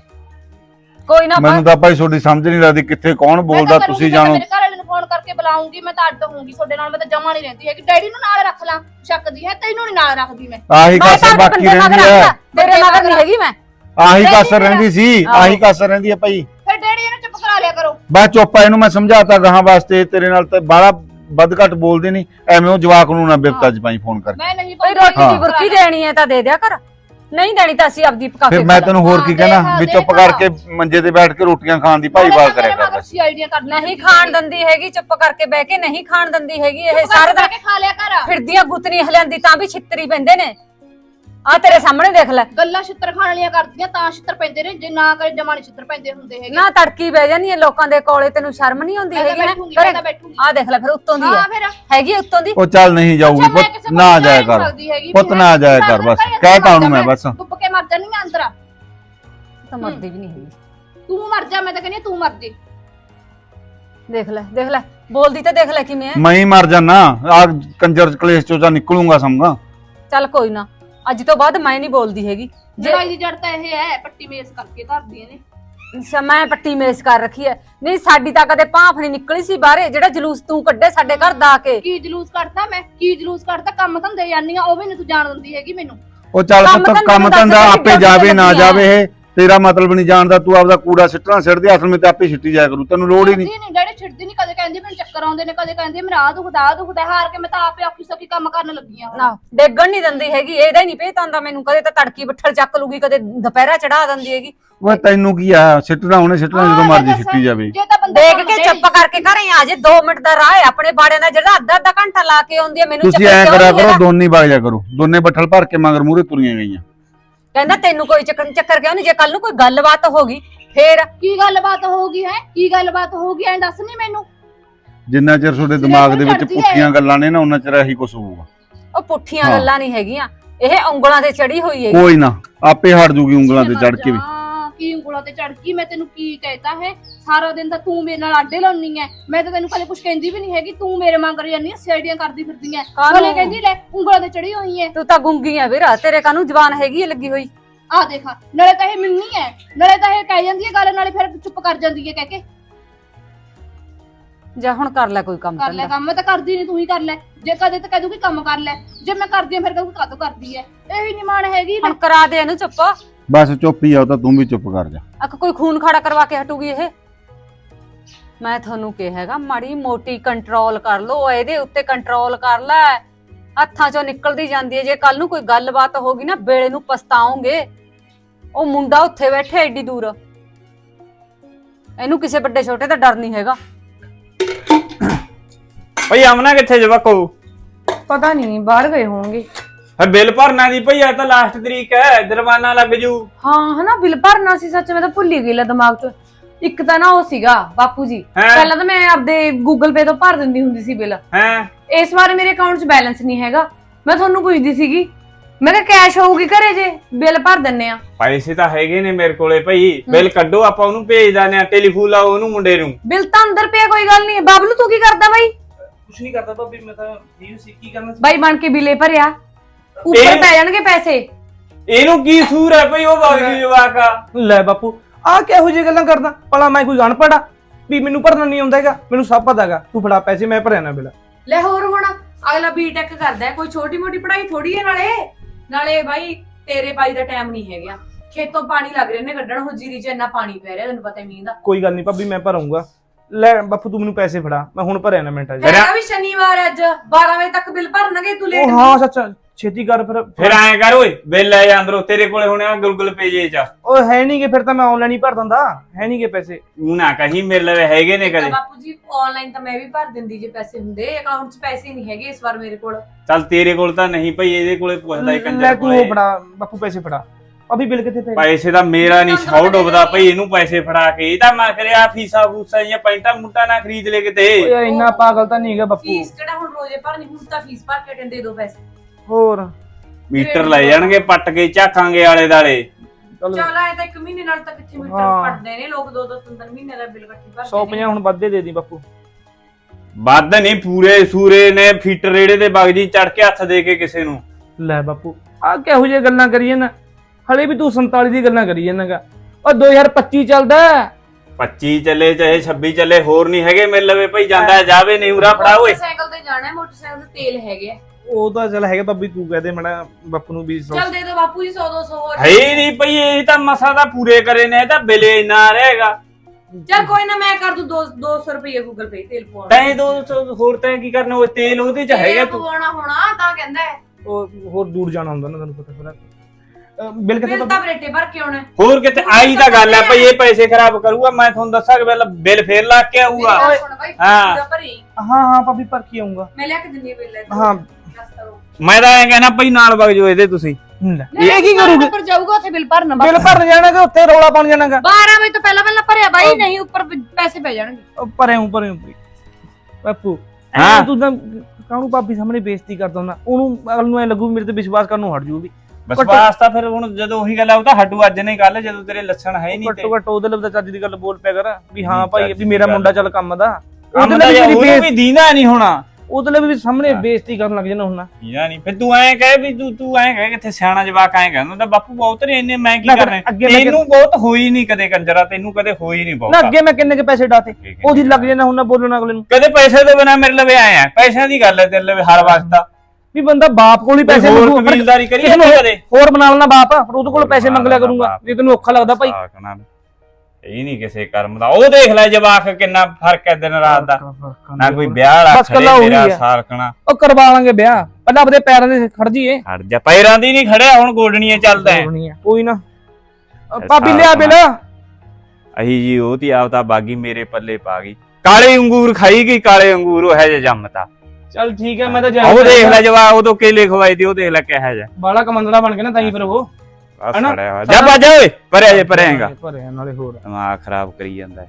ਕੋਈ ਨਾ ਮੈਨੂੰ ਤਾਂ ਭਾਈ ਤੁਹਾਡੀ ਸਮਝ ਨਹੀਂ ਲੱਗਦੀ ਕਿੱਥੇ ਕੌਣ ਬੋਲਦਾ ਤੁਸੀਂ ਮੈਂ ਤਾਂ ਜਾਣੋ। ਮੇਰੇ ਘਰ ਵਾਲੇ ਨੂੰ ਫੋਨ ਕਰਕੇ ਬੁਲਾਉਂਗੀ ਮੈਂ ਤਾਂ ਅੱਡ ਹੋਊਂਗੀ ਤੁਹਾਡੇ ਨਾਲ ਮੈਂ ਤਾਂ ਜਮਾ ਨਹੀਂ ਰਹਿੰਦੀ ਹੈਗੀ। ਡੈਡੀ ਨੂੰ ਨਾਲ ਰੱਖ ਲਾਂ ਸ਼ੱਕਦੀ ਹੈ ਤੈਨੂੰ ਨਹੀਂ ਨਾਲ ਰੱਖਦੀ ਮੈਂ। ਆਹੀ ਕਸਰ ਬਾਕੀ ਰਹਿੰਦੀ ਹੈ। ਤੇਰੇ ਮਗਰ ਨਹੀਂ ਹੈਗੀ ਮੈਂ। ਆਹੀ ਕਸਰ ਰਹਿੰਦੀ ਸੀ ਆਹੋ। ਕਸਰ ਰਹਿੰਦੀ ਹੈ ਭਾਈ। ਫਿਰ ਡੈਡੀ ਇਹਨੂੰ ਚੁੱਪ ਕਰਾ ਲਿਆ ਕਰੋ। ਬਸ ਚੁੱਪ ਆ ਇਹਨੂੰ ਮੈਂ ਸਮਝਾਤਾ ਗਾਹਾਂ ਵਾਸਤੇ ਤੇਰੇ ਨਾਲ ਤੇ ਬਾਹਲਾ ਵੱਧ ਘੱਟ ਬੋਲਦੇ ਨਹੀਂ ਐਵੇਂ ਉਹ ਜਵਾਕ ਨੂੰ ਨਾ ਬਿਪਤਾ ਚ ਪਾਈ ਫੋਨ ਕਰਕੇ ਮੈਂ ਨਹੀਂ ਬੋਲਦੀ, ਰੋਟੀ ਦੀ। ਬੁਰਕੀ ਦੇਣੀ ਹੈ ਤਾਂ ਦੇ ਦਿਆ ਕਰ। ਨਹੀਂ ਦੇਣੀ ਤਾਂ ਅਸੀਂ ਆਪਦੀ ਪਕਾ ਕੇ ਫਿਰ ਮੈਂ ਤੈਨੂੰ ਹੋਰ ਕੀ ਕਹਿਣਾ? ਵੀ ਚੁੱਪ ਦੇਖ। ਕਰਕੇ ਮੰਜੇ ਤੇ ਬੈਠ ਕੇ ਰੋਟੀਆਂ ਖਾਣ ਦੀ ਭਾਈਵਾਲ ਕਰਿਆ ਕਰ। ਆਈਡੀਆ। ਨਹੀਂ ਖਾਣ ਦਿੰਦੀ ਹੈਗੀ ਚੁੱਪ ਕਰਕੇ ਬਹਿ ਕੇ ਨਹੀਂ ਖਾਣ ਦਿੰਦੀ ਹੈਗੀ ਇਹ ਸਾਰੇ ਕੇ ਖਾ ਲਿਆ ਕਰ। ਫਿਰਦੀਆਂ ਗੁੱਤਨੀ ਹਲਿਆਂਦੀ ਤਾਂ ਵੀ ਛਿੱਤਰੀ ਪੈਂਦੇ ਨੇ। ਆ ਤੇਰੇ ਸਾਹਮਣੇ ਦੇਖ ਲੈ। ਗੱਲਾਂ ਛਿੱਤਰ ਖਾਣ ਵਾਲੀਆਂ ਕਰਦੀਆਂ ਤਾਂ ਛਿੱਤਰ ਪੈਂਦੇ ਨੇ ਜੇ ਨਾ ਕਰੇ ਜਮਾ ਨੀ ਛਿੱਤਰ ਪੈਂਦੇ ਹੁੰਦੇ ਹੈਗੇ। ਨਾ ਤੜਕੀ ਬਹਿ ਜਾਂਦੀ ਹੈ ਲੋਕਾਂ ਦੇ ਕੋਲੇ ਤੈਨੂੰ ਸ਼ਰਮ ਨਹੀਂ ਆਉਂਦੀ ਮੈਂ ਤਾਂ ਹੈਗੀ ਬੈਠੂੰਗੀ, ਨਾ ਮੈਂ ਤਾਂ ਬੈਠੂੰਗੀ। ਆ ਦੇਖ ਲੈ ਫਿਰ ਉੱਤੋਂ ਦੀ ਹਾਂ ਹੈ ਫਿਰ। ਹੈਗੀ ਉੱਤੋਂ ਦੀ? ਉਹ ਚੱਲ ਨਹੀਂ ਜਾਊਗੀ ਅੱਛਾ, ਮੈਂ ਪੁੱਤ ਕਿਸੇ ਨਾ ਜਾਇਆ ਜਾ ਕਰ। ਨਹੀਂ ਸਕਦੀ ਹੈਗੀ, ਪੁੱਤ ਵੀ ਨਾ ਜਾਇਆ ਕਰ ਬਸ। ਘਰੇ ਕਹਿ ਤਾ ਉਹਨੂੰ ਮਰ ਮੈਂ ਜਾ ਬਸ। ਡੁੱਬ ਕੇ ਮਰ ਜਾਣੀ ਆਂ ਅੰਦਰ। ਤਾਂ ਮਰਦੀ ਵੀ ਨਹੀਂ ਹੈਗੀ। ਤੂੰ ਮਰ ਜਾ ਮੈਂ ਤਾਂ ਕਹਿੰਦੀ ਹਾਂ ਤੂੰ ਮਰ ਜੇ। ਦੇਖ ਲੈ ਦੇਖ ਲੈ ਬੋਲਦੀ ਤਾਂ ਦੇਖ ਲੈ ਕਿਵੇਂ ਹੈ ਮੈਂ ਹੀ ਮਰ ਜਾਣਾ ਆ ਕੰਜਰ ਕਲੇਸ਼ ਚੋਂ ਤਾਂ ਨਿਕਲੂੰਗਾ ਸਮਝਾ। ਚੱਲ ਕੋਈ ਨਾ ਅੱਜ ਤੋਂ ਬਾਅਦ ਮੈਂ ਨਹੀਂ ਬੋਲਦੀ ਹੈਗੀ। ਜੇ ਜੜਾਈ ਦੀ ਜੜ ਤਾਂ ਇਹ ਹੈ ਪੱਟੀ ਮੇਸ ਕਰਕੇ ਧਰਦੀਆਂ ਨੇ। ਸ- ਮੈਂ ਪੱਟੀ ਮੇਸ ਕਰ ਰੱਖੀ ਹੈ। ਨਹੀਂ ਸਾਡੀ ਤਾਂ ਕਦੇ ਭਾਫ ਨਹੀਂ ਨਿਕਲੀ ਸੀ ਬਾਹਰੇ ਜਿਹੜਾ ਜਲੂਸ ਤੂੰ ਕੱਢੇ ਸਾਡੇ ਘਰ ਦਾ ਆ ਕੇ। ਕੀ ਜਲੂਸ ਕੱਢਦਾ ਮੈਂ? ਕੀ ਜਲੂਸ ਕੱਢਦਾ ਕੰਮ ਧੰਦੇ ਜਾਂਦੀ ਆ ਉਹ ਵੀ ਨੀ ਤੂੰ ਜਾਣ ਦਿੰਦੀ ਹੈਗੀ ਮੈਨੂੰ। ਉਹ ਚੱਲ ਕੰਮ ਪੁੱਤ ਧੰਦਾ ਕੰਮ ਦੱਸ ਧੰਦਾ ਕਿਹੜੀ ਆਪੇ ਜਾਵੇ ਨਾ? ਜਾਵੇ ਇਹ। ਤੇਰਾ ਮਤਲਬ ਨਹੀਂ ਜਾਣਦਾ ਤੂੰ ਆਪਦਾ ਕੂੜਾ ਸਿੱਟਣਾ ਸਿੱਟਦੇ ਅਸਲ ਵਿੱਚ ਆਪੇ ਸਿੱਟੀ ਜਾਇਆ ਕਰੂ ਤੈਨੂੰ ਲੋੜ ਹੀ ਨਹੀਂ। ਨਹੀਂ ਡੈਡੀ ਛਿੜਦੀ ਨਹੀਂ ਕਦੇ ਕਹਿੰਦੀ ਮੈਨੂੰ ਚੱਕਰ ਆਉਂਦੇ ਨੇ ਕਦੇ ਕਹਿੰਦੀ ਮੇਰਾ ਆਹ ਦੁਖਦਾ ਆਹ ਦੁਖਦਾ ਹਾਰ ਕੇ ਮੈਂ ਤਾਂ ਆਪੇ ਔਖੀ ਸੌਖੀ ਕੰਮ ਕਰਨ ਲੱਗੀ ਆ। ਨਾ ਡੇਗਣ ਨਹੀਂ ਦਿੰਦੀ ਹੈਗੀ ਇਹਦਾ ਹੀ ਨਹੀਂ ਭੇਤ ਆਉਂਦਾ ਮੈਨੂੰ ਕਦੇ ਤਾਂ ਤੜਕੀ ਬੱਠਲ ਚੱਕ ਲੂਗੀ ਕਦੇ ਦੁਪਹਿਰਾ ਚੜਾ ਦਿੰਦੀ ਹੈਗੀ। ਉਹ ਤੈਨੂੰ ਕੀ ਆ ਸਿੱਟਣਾ ਉਹਨੇ ਸਿੱਟਣਾ ਜਦੋਂ ਮਰਜ਼ੀ ਸਿੱਟੀ ਜਾਵੇ। ਜੇ ਤਾਂ ਬੰਦਾ ਦੇਖ ਕੇ ਦੇ ਚੁੱਪ ਕਰਕੇ ਘਰੇ ਆ ਜੇ 2 ਮਿੰਟ ਦਾ ਰਾਹ ਹੈ ਆਪਣੇ ਬਾੜਿਆਂ ਦਾ ਜਿਹੜਾ ਅੱਧਾ ਅੱਧਾ ਘੰਟਾ ਲਾ ਕੇ ਆਉਂਦੀ ਹੈ ਮੈਨੂੰ ਤੁਸੀਂ ਚੱਕਰ ਐਂ ਕਰਿਆ ਕਰੋ? ਦੋਨੇ ਵਗ ਜਾ ਕਰੋ ਦੋਨੇ ਬੱਠਲ ਭਰ ਕੇ ਮਗਰ ਮੂਰੇ ਤੁਰੀਆਂ ਗਈਆਂ। ਕਹਿੰਦਾ ਤੈਨੂੰ ਕੋਈ ਚੱਕਰ ਚੱਕਰ ਕਿਉਂ ਨਹੀਂ? ਜੇ ਕੱਲ ਨੂੰ ਕੋਈ ਗੱਲਬਾਤ ਹੋ ਗਈ ਫੇਰ ਕੀ ਗੱਲਬਾਤ ਹੋਊਗੀ ਹੈ? ਕੀ ਗੱਲਬਾਤ ਹੋਊਗੀ ਐਂ ਦੱਸ ਨਹੀਂ ਮੈਨੂੰ। ਜਿੰਨਾ ਚਿਰ ਤੁਹਾਡੇ ਦਿਮਾਗ ਦੇ ਵਿੱਚ ਹੈ। ਪੁੱਠੀਆਂ ਗੱਲਾਂ ਨੇ ਨਾ ਉਹਨਾਂ ਚਿਰ ਇਹੀ ਕੁਝ ਹੋਊਗਾ। ਉਹ ਪੁੱਠੀਆਂ ਹਾਂ। ਗੱਲਾਂ ਨਹੀਂ ਹੈਗੀਆਂ। ਇਹ ਉਂਗਲਾਂ ਤੇ ਚੜੀ ਹੋਈ ਹੈਗੀ। ਕੋਈ ਨਾ ਆਪੇ ਹਟ ਜੂਗੀ ਉਂਗਲਾਂ ਤੇ ਚੜ ਕੇ ਵੀ। ਹਾਂ, ਤੇ ਚੜ ਕੀ ਮੈਂ ਤੈਨੂੰ ਕੀ ਕਹਿਤਾ ਹੈ? ਸਾਰਾ ਦਿਨ ਤਾਂ ਤੂੰ ਮੇਰੇ ਨਾਲ ਆਡੇ ਲਾਉਣੀ ਐ। ਮੈਂ ਤਾਂ ਤੈਨੂੰ ਕਦੇ ਕੁਝ ਕਹਿੰਦੀ ਵੀ ਨਹੀਂ ਹੈਗੀ ਤੂੰ ਮੇਰੇ ਮੰਗ ਰਹੀ ਜਾਂਦੀ ਸੇਡੀਆਂ ਕਰਦੀ ਫਿਰਦੀ ਐ। ਕਾਹਨੂੰ? ਕਹਿੰਦੀ ਲੈ ਉਂਗਲਾਂ ਤੇ ਚੜੀ ਹੋਈ ਐ। ਤੂੰ ਤਾਂ ਗੁੰਗੀ ਆ ਵੀਰਾ ਤੇਰੇ ਕਾਨੂੰ ਜ਼ਬਾਨ ਹੈਗੀ ਲੱਗੀ ਹੋਈ? ਆਹ ਦੇਖਾ ਨਾਲੇ ਤਾਂ ਇਹ ਮਿੰਨੀ ਐ। ਨਾਲੇ ਤਾਂ ਇਹ ਕਹਿ ਜਾਂਦੀ ਐ ਗੱਲ ਨਾਲੇ ਫਿਰ ਚੁੱਪ ਕਰ ਜਾਂਦੀ ਐ ਕਹਿ ਕੇ। ਜਾ ਹੁਣ ਕਰ ਲੈ ਕੋਈ ਕੰਮ ਕਰ ਲੈ ਧੰਦਾ। ਕੰਮ ਮੈਂ ਤਾਂ ਕਰਦੀ ਨਹੀਂ ਤੂੰ ਹੀ ਕਰ ਲੈ। ਜੇ ਕਦੇ ਤਾਂ ਕਹਿ ਦੂਗੀ ਕੰਮ ਕਰ ਲੈ। ਜੇ ਮੈਂ ਕਰਦੀ ਆ ਫਿਰ ਕਹੂਗੀ ਕਾਤੋਂ ਕਰਦੀ ਐ। ਇਹੀ ਨੀ ਮਾਣ ਹੈਗੀ ਲੈ ਹੁਣ ਕਰਾ ਦੇ ਇਹਨੂੰ ਚੁੱਪ। ਬਸ ਚੁੱਪ ਹੀ ਆ ਉਹ ਤਾਂ ਤੂੰ ਵੀ ਚੁੱਪ ਕਰ ਜਾ। ਅਕ ਕੋਈ ਖੂਨ ਖਾੜਾ ਕਰਵਾ ਕੇ ਹਟੂਗੀ ਇਹ? ਮੈਂ ਤੁਹਾਨੂੰ ਕਿਹਾ ਹੈਗਾ ਮਾੜੀ ਮੋਟੀ ਕੰਟਰੋਲ ਕਰ ਲੋ ਇਹਦੇ ਉੱਤੇ ਕੰਟਰੋਲ ਕਰ ਲੈ। ਹੱਥਾਂ ਚੋਂ ਨਿਕਲਦੀ ਜਾਂਦੀ ਹੈ। ਜੇ ਕੱਲ ਨੂੰ ਕੋਈ ਗੱਲਬਾਤ ਹੋਗੀ ਨਾ ਵੇਲੇ ਨੂੰ ਪਛਤਾਓਗੇ। ਉਹ ਮੁੰਡਾ ਉੱਥੇ ਬੈਠੇ ਐਡੀ ਦੂਰ। ਇਹਨੂੰ ਕਿਸੇ ਵੱਡੇ ਛੋਟੇ ਦਾ ਡਰ ਨਹੀਂ ਹੈਗਾ। ਭਈ ਆਮਨਾ ਕਿੱਥੇ ਜਵਾਕੋ ਪਤਾ ਨਹੀਂ ਬਾਹਰ ਗਏ ਹੋਣਗੇ। ਫਿਰ ਬਿੱਲ ਭਰਨਾ ਦੀ ਭਈ ਆ ਤਾਂ ਲਾਸਟ ਤਰੀਕ ਹੈ ਜੁਰਮਾਨਾ ਲੱਗ ਜੂ। ਹਾਂ ਹਨਾ ਬਿੱਲ ਭਰਨਾ ਸੀ ਸੱਚ ਮੈਂ ਤਾਂ ਭੁੱਲ ਹੀ ਗਈ ਲੈ ਦਿਮਾਗ 'ਚ। ਇੱਕ ਤਾਂ ਨਾ ਉਹ ਸੀਗਾ ਬਾਪੂ ਜੀ। ਹੈਂ? ਪਹਿਲਾਂ ਤਾਂ ਮੈਂ ਆਪਦੇ ਗੂਗਲ ਪੇ ਤੋਂ ਭਰ ਦਿੰਦੀ ਹੁੰਦੀ ਸੀ ਬਿੱਲ। ਹੈ? ਇਸ ਵਾਰ ਮੇਰੇ ਅਕਾਊਂਟ 'ਚ ਬੈਲੈਂਸ ਨਹੀਂ ਹੈਗਾ। ਮੈਂ ਤੁਹਾਨੂੰ ਪੁੱਛਦੀ ਸੀਗੀ ਮੈਂ ਕਿਹਾ ਕੈਸ਼ ਹੋਊਗੀ ਘਰੇ ਜੇ ਬਿੱਲ ਭਰ ਦਿੰਨੇ ਆ। ਪੈਸੇ ਤਾਂ ਹੈਗੇ ਨੇ ਮੇਰੇ ਕੋਲੇ ਭਈ ਬਿੱਲ ਕੱਢੋ ਆਪਾਂ ਉਹਨੂੰ ਭੇਜ ਦਾਨੇ ਆ ਟੈਲੀਫੋਨ ਲਾਓ ਉਹਨੂੰ ਮੁੰਡੇ ਨੂੰ। ਬਿੱਲ ਤਾਂ ਅੰਦਰ ਪਿਆ ਕੋਈ ਗੱਲ ਨਹੀਂ। ਬਾਬਲੂ ਤੂੰ ਕੀ ਕਰਦਾ ਬਾਈ? ਕੁਛ ਨਹੀਂ ਕਰਦਾ ਭਾਬੀ ਮੈਂ ਤਾਂ ਜੀਵ ਸੀ ਕੀ ਕਰਨਾ ਸੀ? ਬਾਈ ਬਣ ਕੇ ਬਿੱਲੇ ਭਰਿਆ। ਉੱਪਰ ਪੈ ਜਾਣਗੇ ਪੈਸੇ। ਇਹਨੂੰ ਕੀ ਸੂਰ ਹੈ ਭਈ ਉਹ ਵਗ ਜੂ ਜਵਾਕਾ? ਲੈ ਬਾਪੂ ਆ ਕਿਹੋ ਜਿਹੀ ਗੱਲਾਂ ਕਰਦਾ? ਭਲਾ ਮੈਂ ਕੋਈ ਪੜਾ? ਵੀ ਮੈਨੂੰ ਭਰਨਾ ਨਹੀਂ ਆਉਂਦਾ ਹੈਗਾ ਮੈਨੂੰ ਸਭ ਪਤਾ ਹੈਗਾ। ਤੂੰ ਫੜਾ ਪੈਸੇ ਮੈਂ ਭਰਿਆ ਨਾ ਬਿਲ। ਲੈ ਹੋਰ ਹੁਣ ਅਗਲਾ ਬੀਟੈਕ ਕਰਦਾ ਹੈ, ਕੋਈ ਛੋਟੀ ਮੋਟੀ ਪੜ੍ਹਾਈ ਥੋੜੀ ਹੈ ਨਾਲੇ? ਨਾਲੇ ਬਾਈ ਤੇਰੇ ਬਾਈ ਦਾ ਟਾਈਮ ਨਹੀਂ ਹੈਗਾ। ਖੇਤੋਂ ਪਾਣੀ ਲੱਗ ਰਹੇ ਨੇ ਕੱਢਣ ਹੋ ਜੀਰੀ 'ਚ ਇੰਨਾ ਪਾਣੀ ਪੈ ਰਿਹਾ ਤੈਨੂੰ ਪਤਾ ਹੀ ਮੀਂਹ ਦਾ ਕੋਈ ਗੱਲ ਨਹੀਂ ਭਾਬੀ ਮੈਂ ਭਰਾਂਗਾ। ਲੈ ਬਾਪੂ ਤੂੰ ਮੈਨੂੰ ਪੈਸੇ ਫੜਾ ਮੈਂ ਹੁਣ ਭਰਿਆ ਨਾ ਮਿੰਟਾਂ 'ਚ। ਹੈਗਾ ਵੀ ਸ਼ਨੀਵਾਰ ਹੈ ਅੱਜ 12 ਵਜੇ ਤੱਕ ਬਿੱਲ ਭਰਨਗੇ ਤੂੰ ਲੇਟ ਉਹ ਹਾਂ ਸੱਚ। ਛੇਤੀ ਕਰ ਫਿਰ। ਫਿਰ ਐਂ ਕਰ ਓਏ ਬਿੱਲ ਲੈ ਜਾ ਅੰਦਰੋਂ ਤੇਰੇ ਕੋਲੇ ਹੁਣ ਆ ਗੁਲਗੁਲ ਪੇ ਜੇ ਚ ਉਹ ਹੈ ਨਹੀਂਗੇ ਫਿਰ ਤਾਂ ਮੈਂ ਆਨਲਾਈਨ ਹੀ ਭਰ ਦਿੰਦਾ ਹੈ ਨਹੀਂਗੇ ਪੈਸੇ। ਤੂੰ ਨਾ ਕਹੀਂ ਮੇਰੇ ਲਵੇ ਹੈਗੇ ਨੇ ਕਦੇ। ਬਾਪੂ ਜੀ ਆਨਲਾਈਨ ਤਾਂ ਮੈਂ ਵੀ ਭਰ ਦਿੰਦੀ ਜੇ ਪੈਸੇ ਹੁੰਦੇ ਅਕਾਊਂਟ 'ਚ ਪੈਸੇ ਨਹੀਂ ਹੈਗੇ ਇਸ ਵਾਰ ਮੇਰੇ ਕੋਲ। ਚੱਲ ਤੇਰੇ ਕੋਲ ਤਾਂ ਨਹੀਂ ਭਈ ਇਹਦੇ ਕੋਲੇ ਪੁੱਛਦਾ ਲੈ ਤੂੰ ਉਹ ਕੋਲੇ। ਫੜਾ ਬਾਪੂ ਪੈਸੇ ਫੜਾ। ਅਭੀ ਬਿੱਲ ਕਿੱਥੇ ਪਏ? ਪੈਸੇ ਦਾ ਮੇਰਾ ਨਹੀਂ ਸੌ ਡੁੱਬਦਾ ਭਈ ਇਹਨੂੰ ਪੈਸੇ ਫੜਾ ਕੇ। ਇਹ ਤਾਂ ਮੈਂ ਕਰਿਆ ਫੀਸਾ ਫੂਸਾ ਜਾਂ ਪੈਂਟਾ ਮੁੰਟਾ ਨਾ ਖਰੀਦ ਲੈ ਕਿਤੇ। ਓਏ ਇੰਨਾ ਪਾਗਲ ਤਾਂ ਨਹੀਂਗਾ ਬਾਪੂ। ਫੀਸ ਕਿਹੜਾ ਹੁਣ ਰੋਜ਼ੇ ਭਰਨੀ ਹੁਣ ਤਾਂ ਫੀਸ ਭਰ ਕੇ ਦੇ ਦਿਓ ਪੈਸੇ। ਹੋਰ? ਮੀਟਰ ਲੈ ਜਾਣਗੇ ਪੱਟ ਕੇ ਝਾਕਾਂਗੇ ਆਲੇ ਦਾਲੇ ਚਲ। ਚੱਲ ਆਏ ਤਾਂ ਇੱਕ ਮਹੀਨੇ ਨਾਲ ਤਾਂ ਕਿੱਥੇ ਮੀਟਰ ਹਾਂ। ਪੜਦੇ ਨੇ ਲੋਕ ਦੋ ਦੋ ਤਿੰਨ ਤਿੰਨ ਮਹੀਨੇ ਦਾ ਬਿੱਲ ਇਕੱਠੇ ਭਰਦੇ 150 ਹੁਣ ਵੱਧੇ ਦੇ ਦੀ ਬਾਪੂ। ਵੱਧ ਨਹੀਂ ਪੂਰੇ ਸੂਰੇ ਨੇ ਫੀਟ ਰੇੜੇ ਦੇ ਬਗਜੀ ਚੜ ਕੇ ਹੱਥ ਦੇ ਕੇ ਕਿਸੇ ਨੂੰ। ਲੈ ਬਾਪੂ ਆ ਕਿਹੋ ਜਿਹੀ ਗੱਲਾਂ ਕਰੀ ਜਾਂਦਾ ਹਲੇ ਵੀ ਤੂੰ 47 ਦੀ ਗੱਲਾਂ ਕਰੀ ਜਾਂਦਾਗਾ। ਉਹ 2025 ਚੱਲਦਾ ਹੈ। 25 ਚੱਲੇ ਚਾਹੇ 26 ਚੱਲੇ ਹੋਰ ਨਹੀਂ ਹੈਗੇ ਮਿਲ ਲਵੇ। ਭਈ ਜਾਂਦਾ ਹੈ, ਜਾਵੇ ਨਹੀਂ ਉਰਾ ਫੜਾ ਓਏ। ਮੋਟਰਸਾਈਕਲ ਤੇ ਜਾਣਾ ਹੈ ਮੋਟਰਸਾਈਕਲ ਤੇ ਤੇਲ ਹੈਗੇ ਆ। ਉਹ ਤਾਂ ਚੱਲ ਹੈਗਾ ਬਾਬੀ ਤੂੰ ਕਹਦੇ ਮੜਾ ਬਾਪੂ ਨੂੰ ਵੀ ਸੌ- ਚੱਲ ਦੇ ਦਿਓ ਬਾਪੂ ਜੀ 100 200 ਹੋਰ। ਹੈ ਹੀ ਨਹੀਂ ਭਈ ਇਹ ਤਾਂ ਮਸਾ ਦਾ ਪੂਰੇ ਕਰੇ ਨੇ ਇਹ ਤਾਂ ਬਿਲੇ ਇੰਨਾ ਰਹੇਗਾ। ਚੱਲ ਕੋਈ ਨਾ ਮੈਂ ਕਰ ਦੂੰ 200 ਰੁਪਏ ਗੂਗਲ ਪੇ ਤੇਲ ਪਵਾਉਣਾ। ਤੈਂ ਦੋ ਸੌ ਹੋਰ ਤੈਂ ਕੀ ਕਰਨਾ ਉਹ ਤੇਲ ਉਹਦੇ ਚ ਹੈਗਾ ਤੇਲ ਤੂੰ। ਪਵਾਉਣਾ ਹੋਣਾ ਤਾਂ ਕਹਿੰਦਾ ਹੈ। ਉਹ ਹੋਰ ਦੂਰ ਜਾਣਾ ਹੁੰਦਾ ਨਾ ਤੁਹਾਨੂੰ ਪਤਾ ਫਿਰ ਬਿੱਲ ਕਿੱਥੇ ਬਿੱਲ ਤਾਂ ਬਰੇਟੇ ਭਰ ਕੇ ਆਉਣਾ ਹੈ। ਹੋਰ ਕਿਤੇ ਆਈ ਤਾਂ ਗੱਲ ਹੈ ਭਈ ਇਹ ਪੈਸੇ ਖਰਾਬ ਕਰੂਗਾ ਮੈਂ ਤੁਹਾਨੂੰ ਦੱਸਾਂ ਕਿ ਬਿੱਲ ਬਿੱਲ ਫੇਰ ਲਾ ਕੇ ਮੇਰੀ ਆਊਗਾ ਗੱਲ ਸੁਣ ਬਾਈ ਹਾਂ। ਪੂਰਾ ਭਰੀ। ਹਾਂ ਹਾਂ ਭਾਬੀ ਭਰ ਕੇ ਆਉਂਗਾ ਮੈਂ ਲਿਆ ਕੇ ਦਿੰਦੀ ਹਾਂ ਬਿੱਲ। ਹਾਂ। ਮੈਂ ਤਾਂ ਐਂ ਕਹਿਣਾ ਭਈ ਨਾਲ ਵਗ ਜਾਓ ਇਹਦੇ ਤੁਸੀਂ। ਇਹ ਕੀ ਕਰੂਗੇ? ਉੱਪਰ ਜਾਊਗਾ ਉੱਥੇ ਬਿੱਲ ਭਰਨ ਬਿੱਲ ਭਰਨ ਜਾਣਾਗਾ ਉੱਥੇ ਰੌਲਾ ਪਾਉਣ ਜਾਣਾਗਾ 12 ਵਜੇ ਤੋਂ ਪਹਿਲਾਂ ਪਹਿਲਾਂ ਭਰਿਆ ਬਾਈ ਨਹੀਂ ਉੱਪਰ ਪੈਸੇ ਪੈ ਜਾਣਗੇ। ਪਰੇ ਹੂੰ ਪਰੇ ਹੂੰ ਬਾਪੂ ਹਾਂ। ਹਾਂ। ਤੂੰ ਤਾਂ ਕਾਹਨੂੰ ਭਾਬੀ ਸਾਹਮਣੇ ਬੇਇੱਜ਼ਤੀ ਕਰਦਾ ਹੁੰਦਾ? ਉਹਨੂੰ ਅਗਲ ਨੂੰ ਐ ਲੱਗੂ ਮੇਰੇ ਤੇ ਵਿਸ਼ਵਾਸ ਕਰਨ ਨੂੰ ਹਟ ਜੂਗੀ ਬਸ ਘੱਟੋ- ਵਾਸਤਾ ਫਿਰ ਹੁਣ ਜਦੋਂ ਉਹੀ ਗੱਲ ਆ ਉਹ ਤਾਂ ਹੱਡੂ ਅੱਜ ਨਹੀਂ ਗੱਲ ਜਦੋਂ ਤੇਰੇ ਲੱਛਣ ਹੈ ਨਹੀਂ ਤੇ। ਘੱਟੋ ਘੱਟ ਉਹਦੇ ਲਈ ਤਾਂ ਚੱਜ ਦੀ ਗੱਲ ਬੋਲ ਪਿਆ ਕਰ ਵੀ ਹਾਂ ਭਾਈ ਵੀ ਮੇਰਾ। ਮੁੰਡਾ ਚੱਲ ਕੰਮ ਦਾ। ਉਹਦੇ ਬੇਇੱਜ਼ਤੀ ਵੀ ਦੀਨਾ ਨਹੀਂ ਹੋਣਾ। ਉਹਦੇ ਲਈ ਵੀ ਸਾਹਮਣੇ। ਬੇਇੱਜ਼ਤੀ ਕਰਨ ਲੱਗ ਜਾਣਾ ਹੁੰਦਾ ਦੀਨਾ ਨਹੀਂ ਫਿਰ ਤੂੰ ਐਂ ਕਹੇ ਵੀ ਤੂੰ ਤੂੰ ਐਂ ਕਹੇ ਕਿੱਥੇ ਸਿਆਣਾ ਜਵਾਕ ਐਂ ਕਹਿੰਦਾ ਤਾਂ ਬਾਪੂ ਬਹੁਤ ਨੇ ਇੰਨੇ ਮੈਂ ਕੀ ਨਾ ਫਿਰ ਕਰਨਾ ਅੱਗੇ ਮੈਂ ਤੈਨੂੰ ਬਹੁਤ ਹੋਈ ਨਹੀਂ ਕਦੇ ਕੰਜਰਾ ਤੈਨੂੰ ਕਦੇ ਹੋਈ ਨਹੀਂ ਨਾ ਬਹੁਤ। ਅੱਗੇ ਮੈਂ ਕਿੰਨੇ ਕੇ ਪੈਸੇ ਡਾਤੇ? ਉਹਦੀ ਲੱਗ ਜਾਣਾ ਹੁੰਦਾ ਬੋਲਣ ਅਗਲੇ ਨੂੰ। ਕਦੇ ਪੈਸੇ ਤੋਂ ਬਿਨਾ ਮੇਰੇ ਲਵੇ ਆਏ ਆ। ਪੈਸਿਆਂ ਦੀ ਗੱਲ ਹੈ ਤੇਰੇ ਲਵੇ ਹਰ ਵਕਤ ਵੀ ਬੰਦਾ ਬਾਪ ਕੋਲ ਹੀ ਪੈਸੇ ਹੋਰ ਮੰਗੂ ਕਬੀਲਦਾਰੀ ਕਰੀ ਕਿਸੇ ਨੂੰ ਕਦੇ? ਹੋਰ ਬਣਾ ਲੈਣਾ ਬਾਪ ਫਿਰ ਉਹਦੇ ਕੋਲ ਪੈਸੇ ਮੰਗ ਲਿਆ ਕਰੂੰਗਾ। ਜੇ ਤੈਨੂੰ ਔਖਾ ਲੱਗਦਾ ਭਾਈ। ਇਹ ਨਹੀਂ ਕਿਸੇ ਕਰਮ ਦਾ। ਉਹ ਦੇਖ ਲੈ ਜਵਾਕ ਕਿੰਨਾ ਫ਼ਰਕ ਹੈ ਦਿਨ ਰਾਤ ਦਾ। ਨਾ ਕੋਈ ਵਿਆਹ ਵਾਲਾ ਬਸ ਕੱਲਾ ਉਹੀ ਹੈ। ਸਾਰਕਣਾ ਉਹ ਕਰਵਾ ਲਾਂਗੇ ਵਿਆਹ। ਪਹਿਲਾਂ ਆਪਦੇ ਪੈਰਾਂ ਦੇ ਖੜ ਜੀਏ ਹਟ ਜਾ। ਪੈਰਾਂ ਦੀ ਨਹੀਂ ਖੜਿਆ ਹੁਣ ਗੋਡਣੀਆਂ ਚੱਲਦਾ ਹੈ। ਕੋਈ ਨਾ। ਅ, ਭਾਬੀ ਲਿਆ ਬਿੱਲ। ਅਹੀ ਜੀ ਉਹ ਤੀ ਆਪ ਤਾਂ ਬਾਗੀ ਮੇਰੇ ਪੱਲੇ ਪਾ ਗਈ। ਕਾਲੇ ਅੰਗੂਰ ਖਾਈ ਗਈ ਕਾਲੇ ਅੰਗੂਰ ਉਹ ਹੈ ਜੇ ਜੰਮਤਾ। ਚੱਲ ਠੀਕ ਹੈ ਮੈਂ ਤਾਂ ਉਹ ਦੇਖ ਲੈ ਜਵਾ ਉਦੋਂ ਕੇਲੇ ਖਵਾਈ ਦੀ ਉਹ ਦੇਖ ਲੈ ਕਿਹਾ ਜਾ ਬਾਲਾ ਕਮੰਦੜਾ ਬਣ ਕੇ ਨਾ ਤਾਂ ਹੀ ਫਿਰ ਉਹ। ਆ ਹਨਾ? ਹੋਇਆ। ਜਾ ਭੱਜ ਓਏ ਪਰੇ ਜੇ ਪਰੇਗਾ ਭਰਿਆ ਨਾਲੇ ਹੋਰ ਦਿਮਾਗ ਖਰਾਬ ਕਰੀ ਜਾਂਦਾ ਹੈ।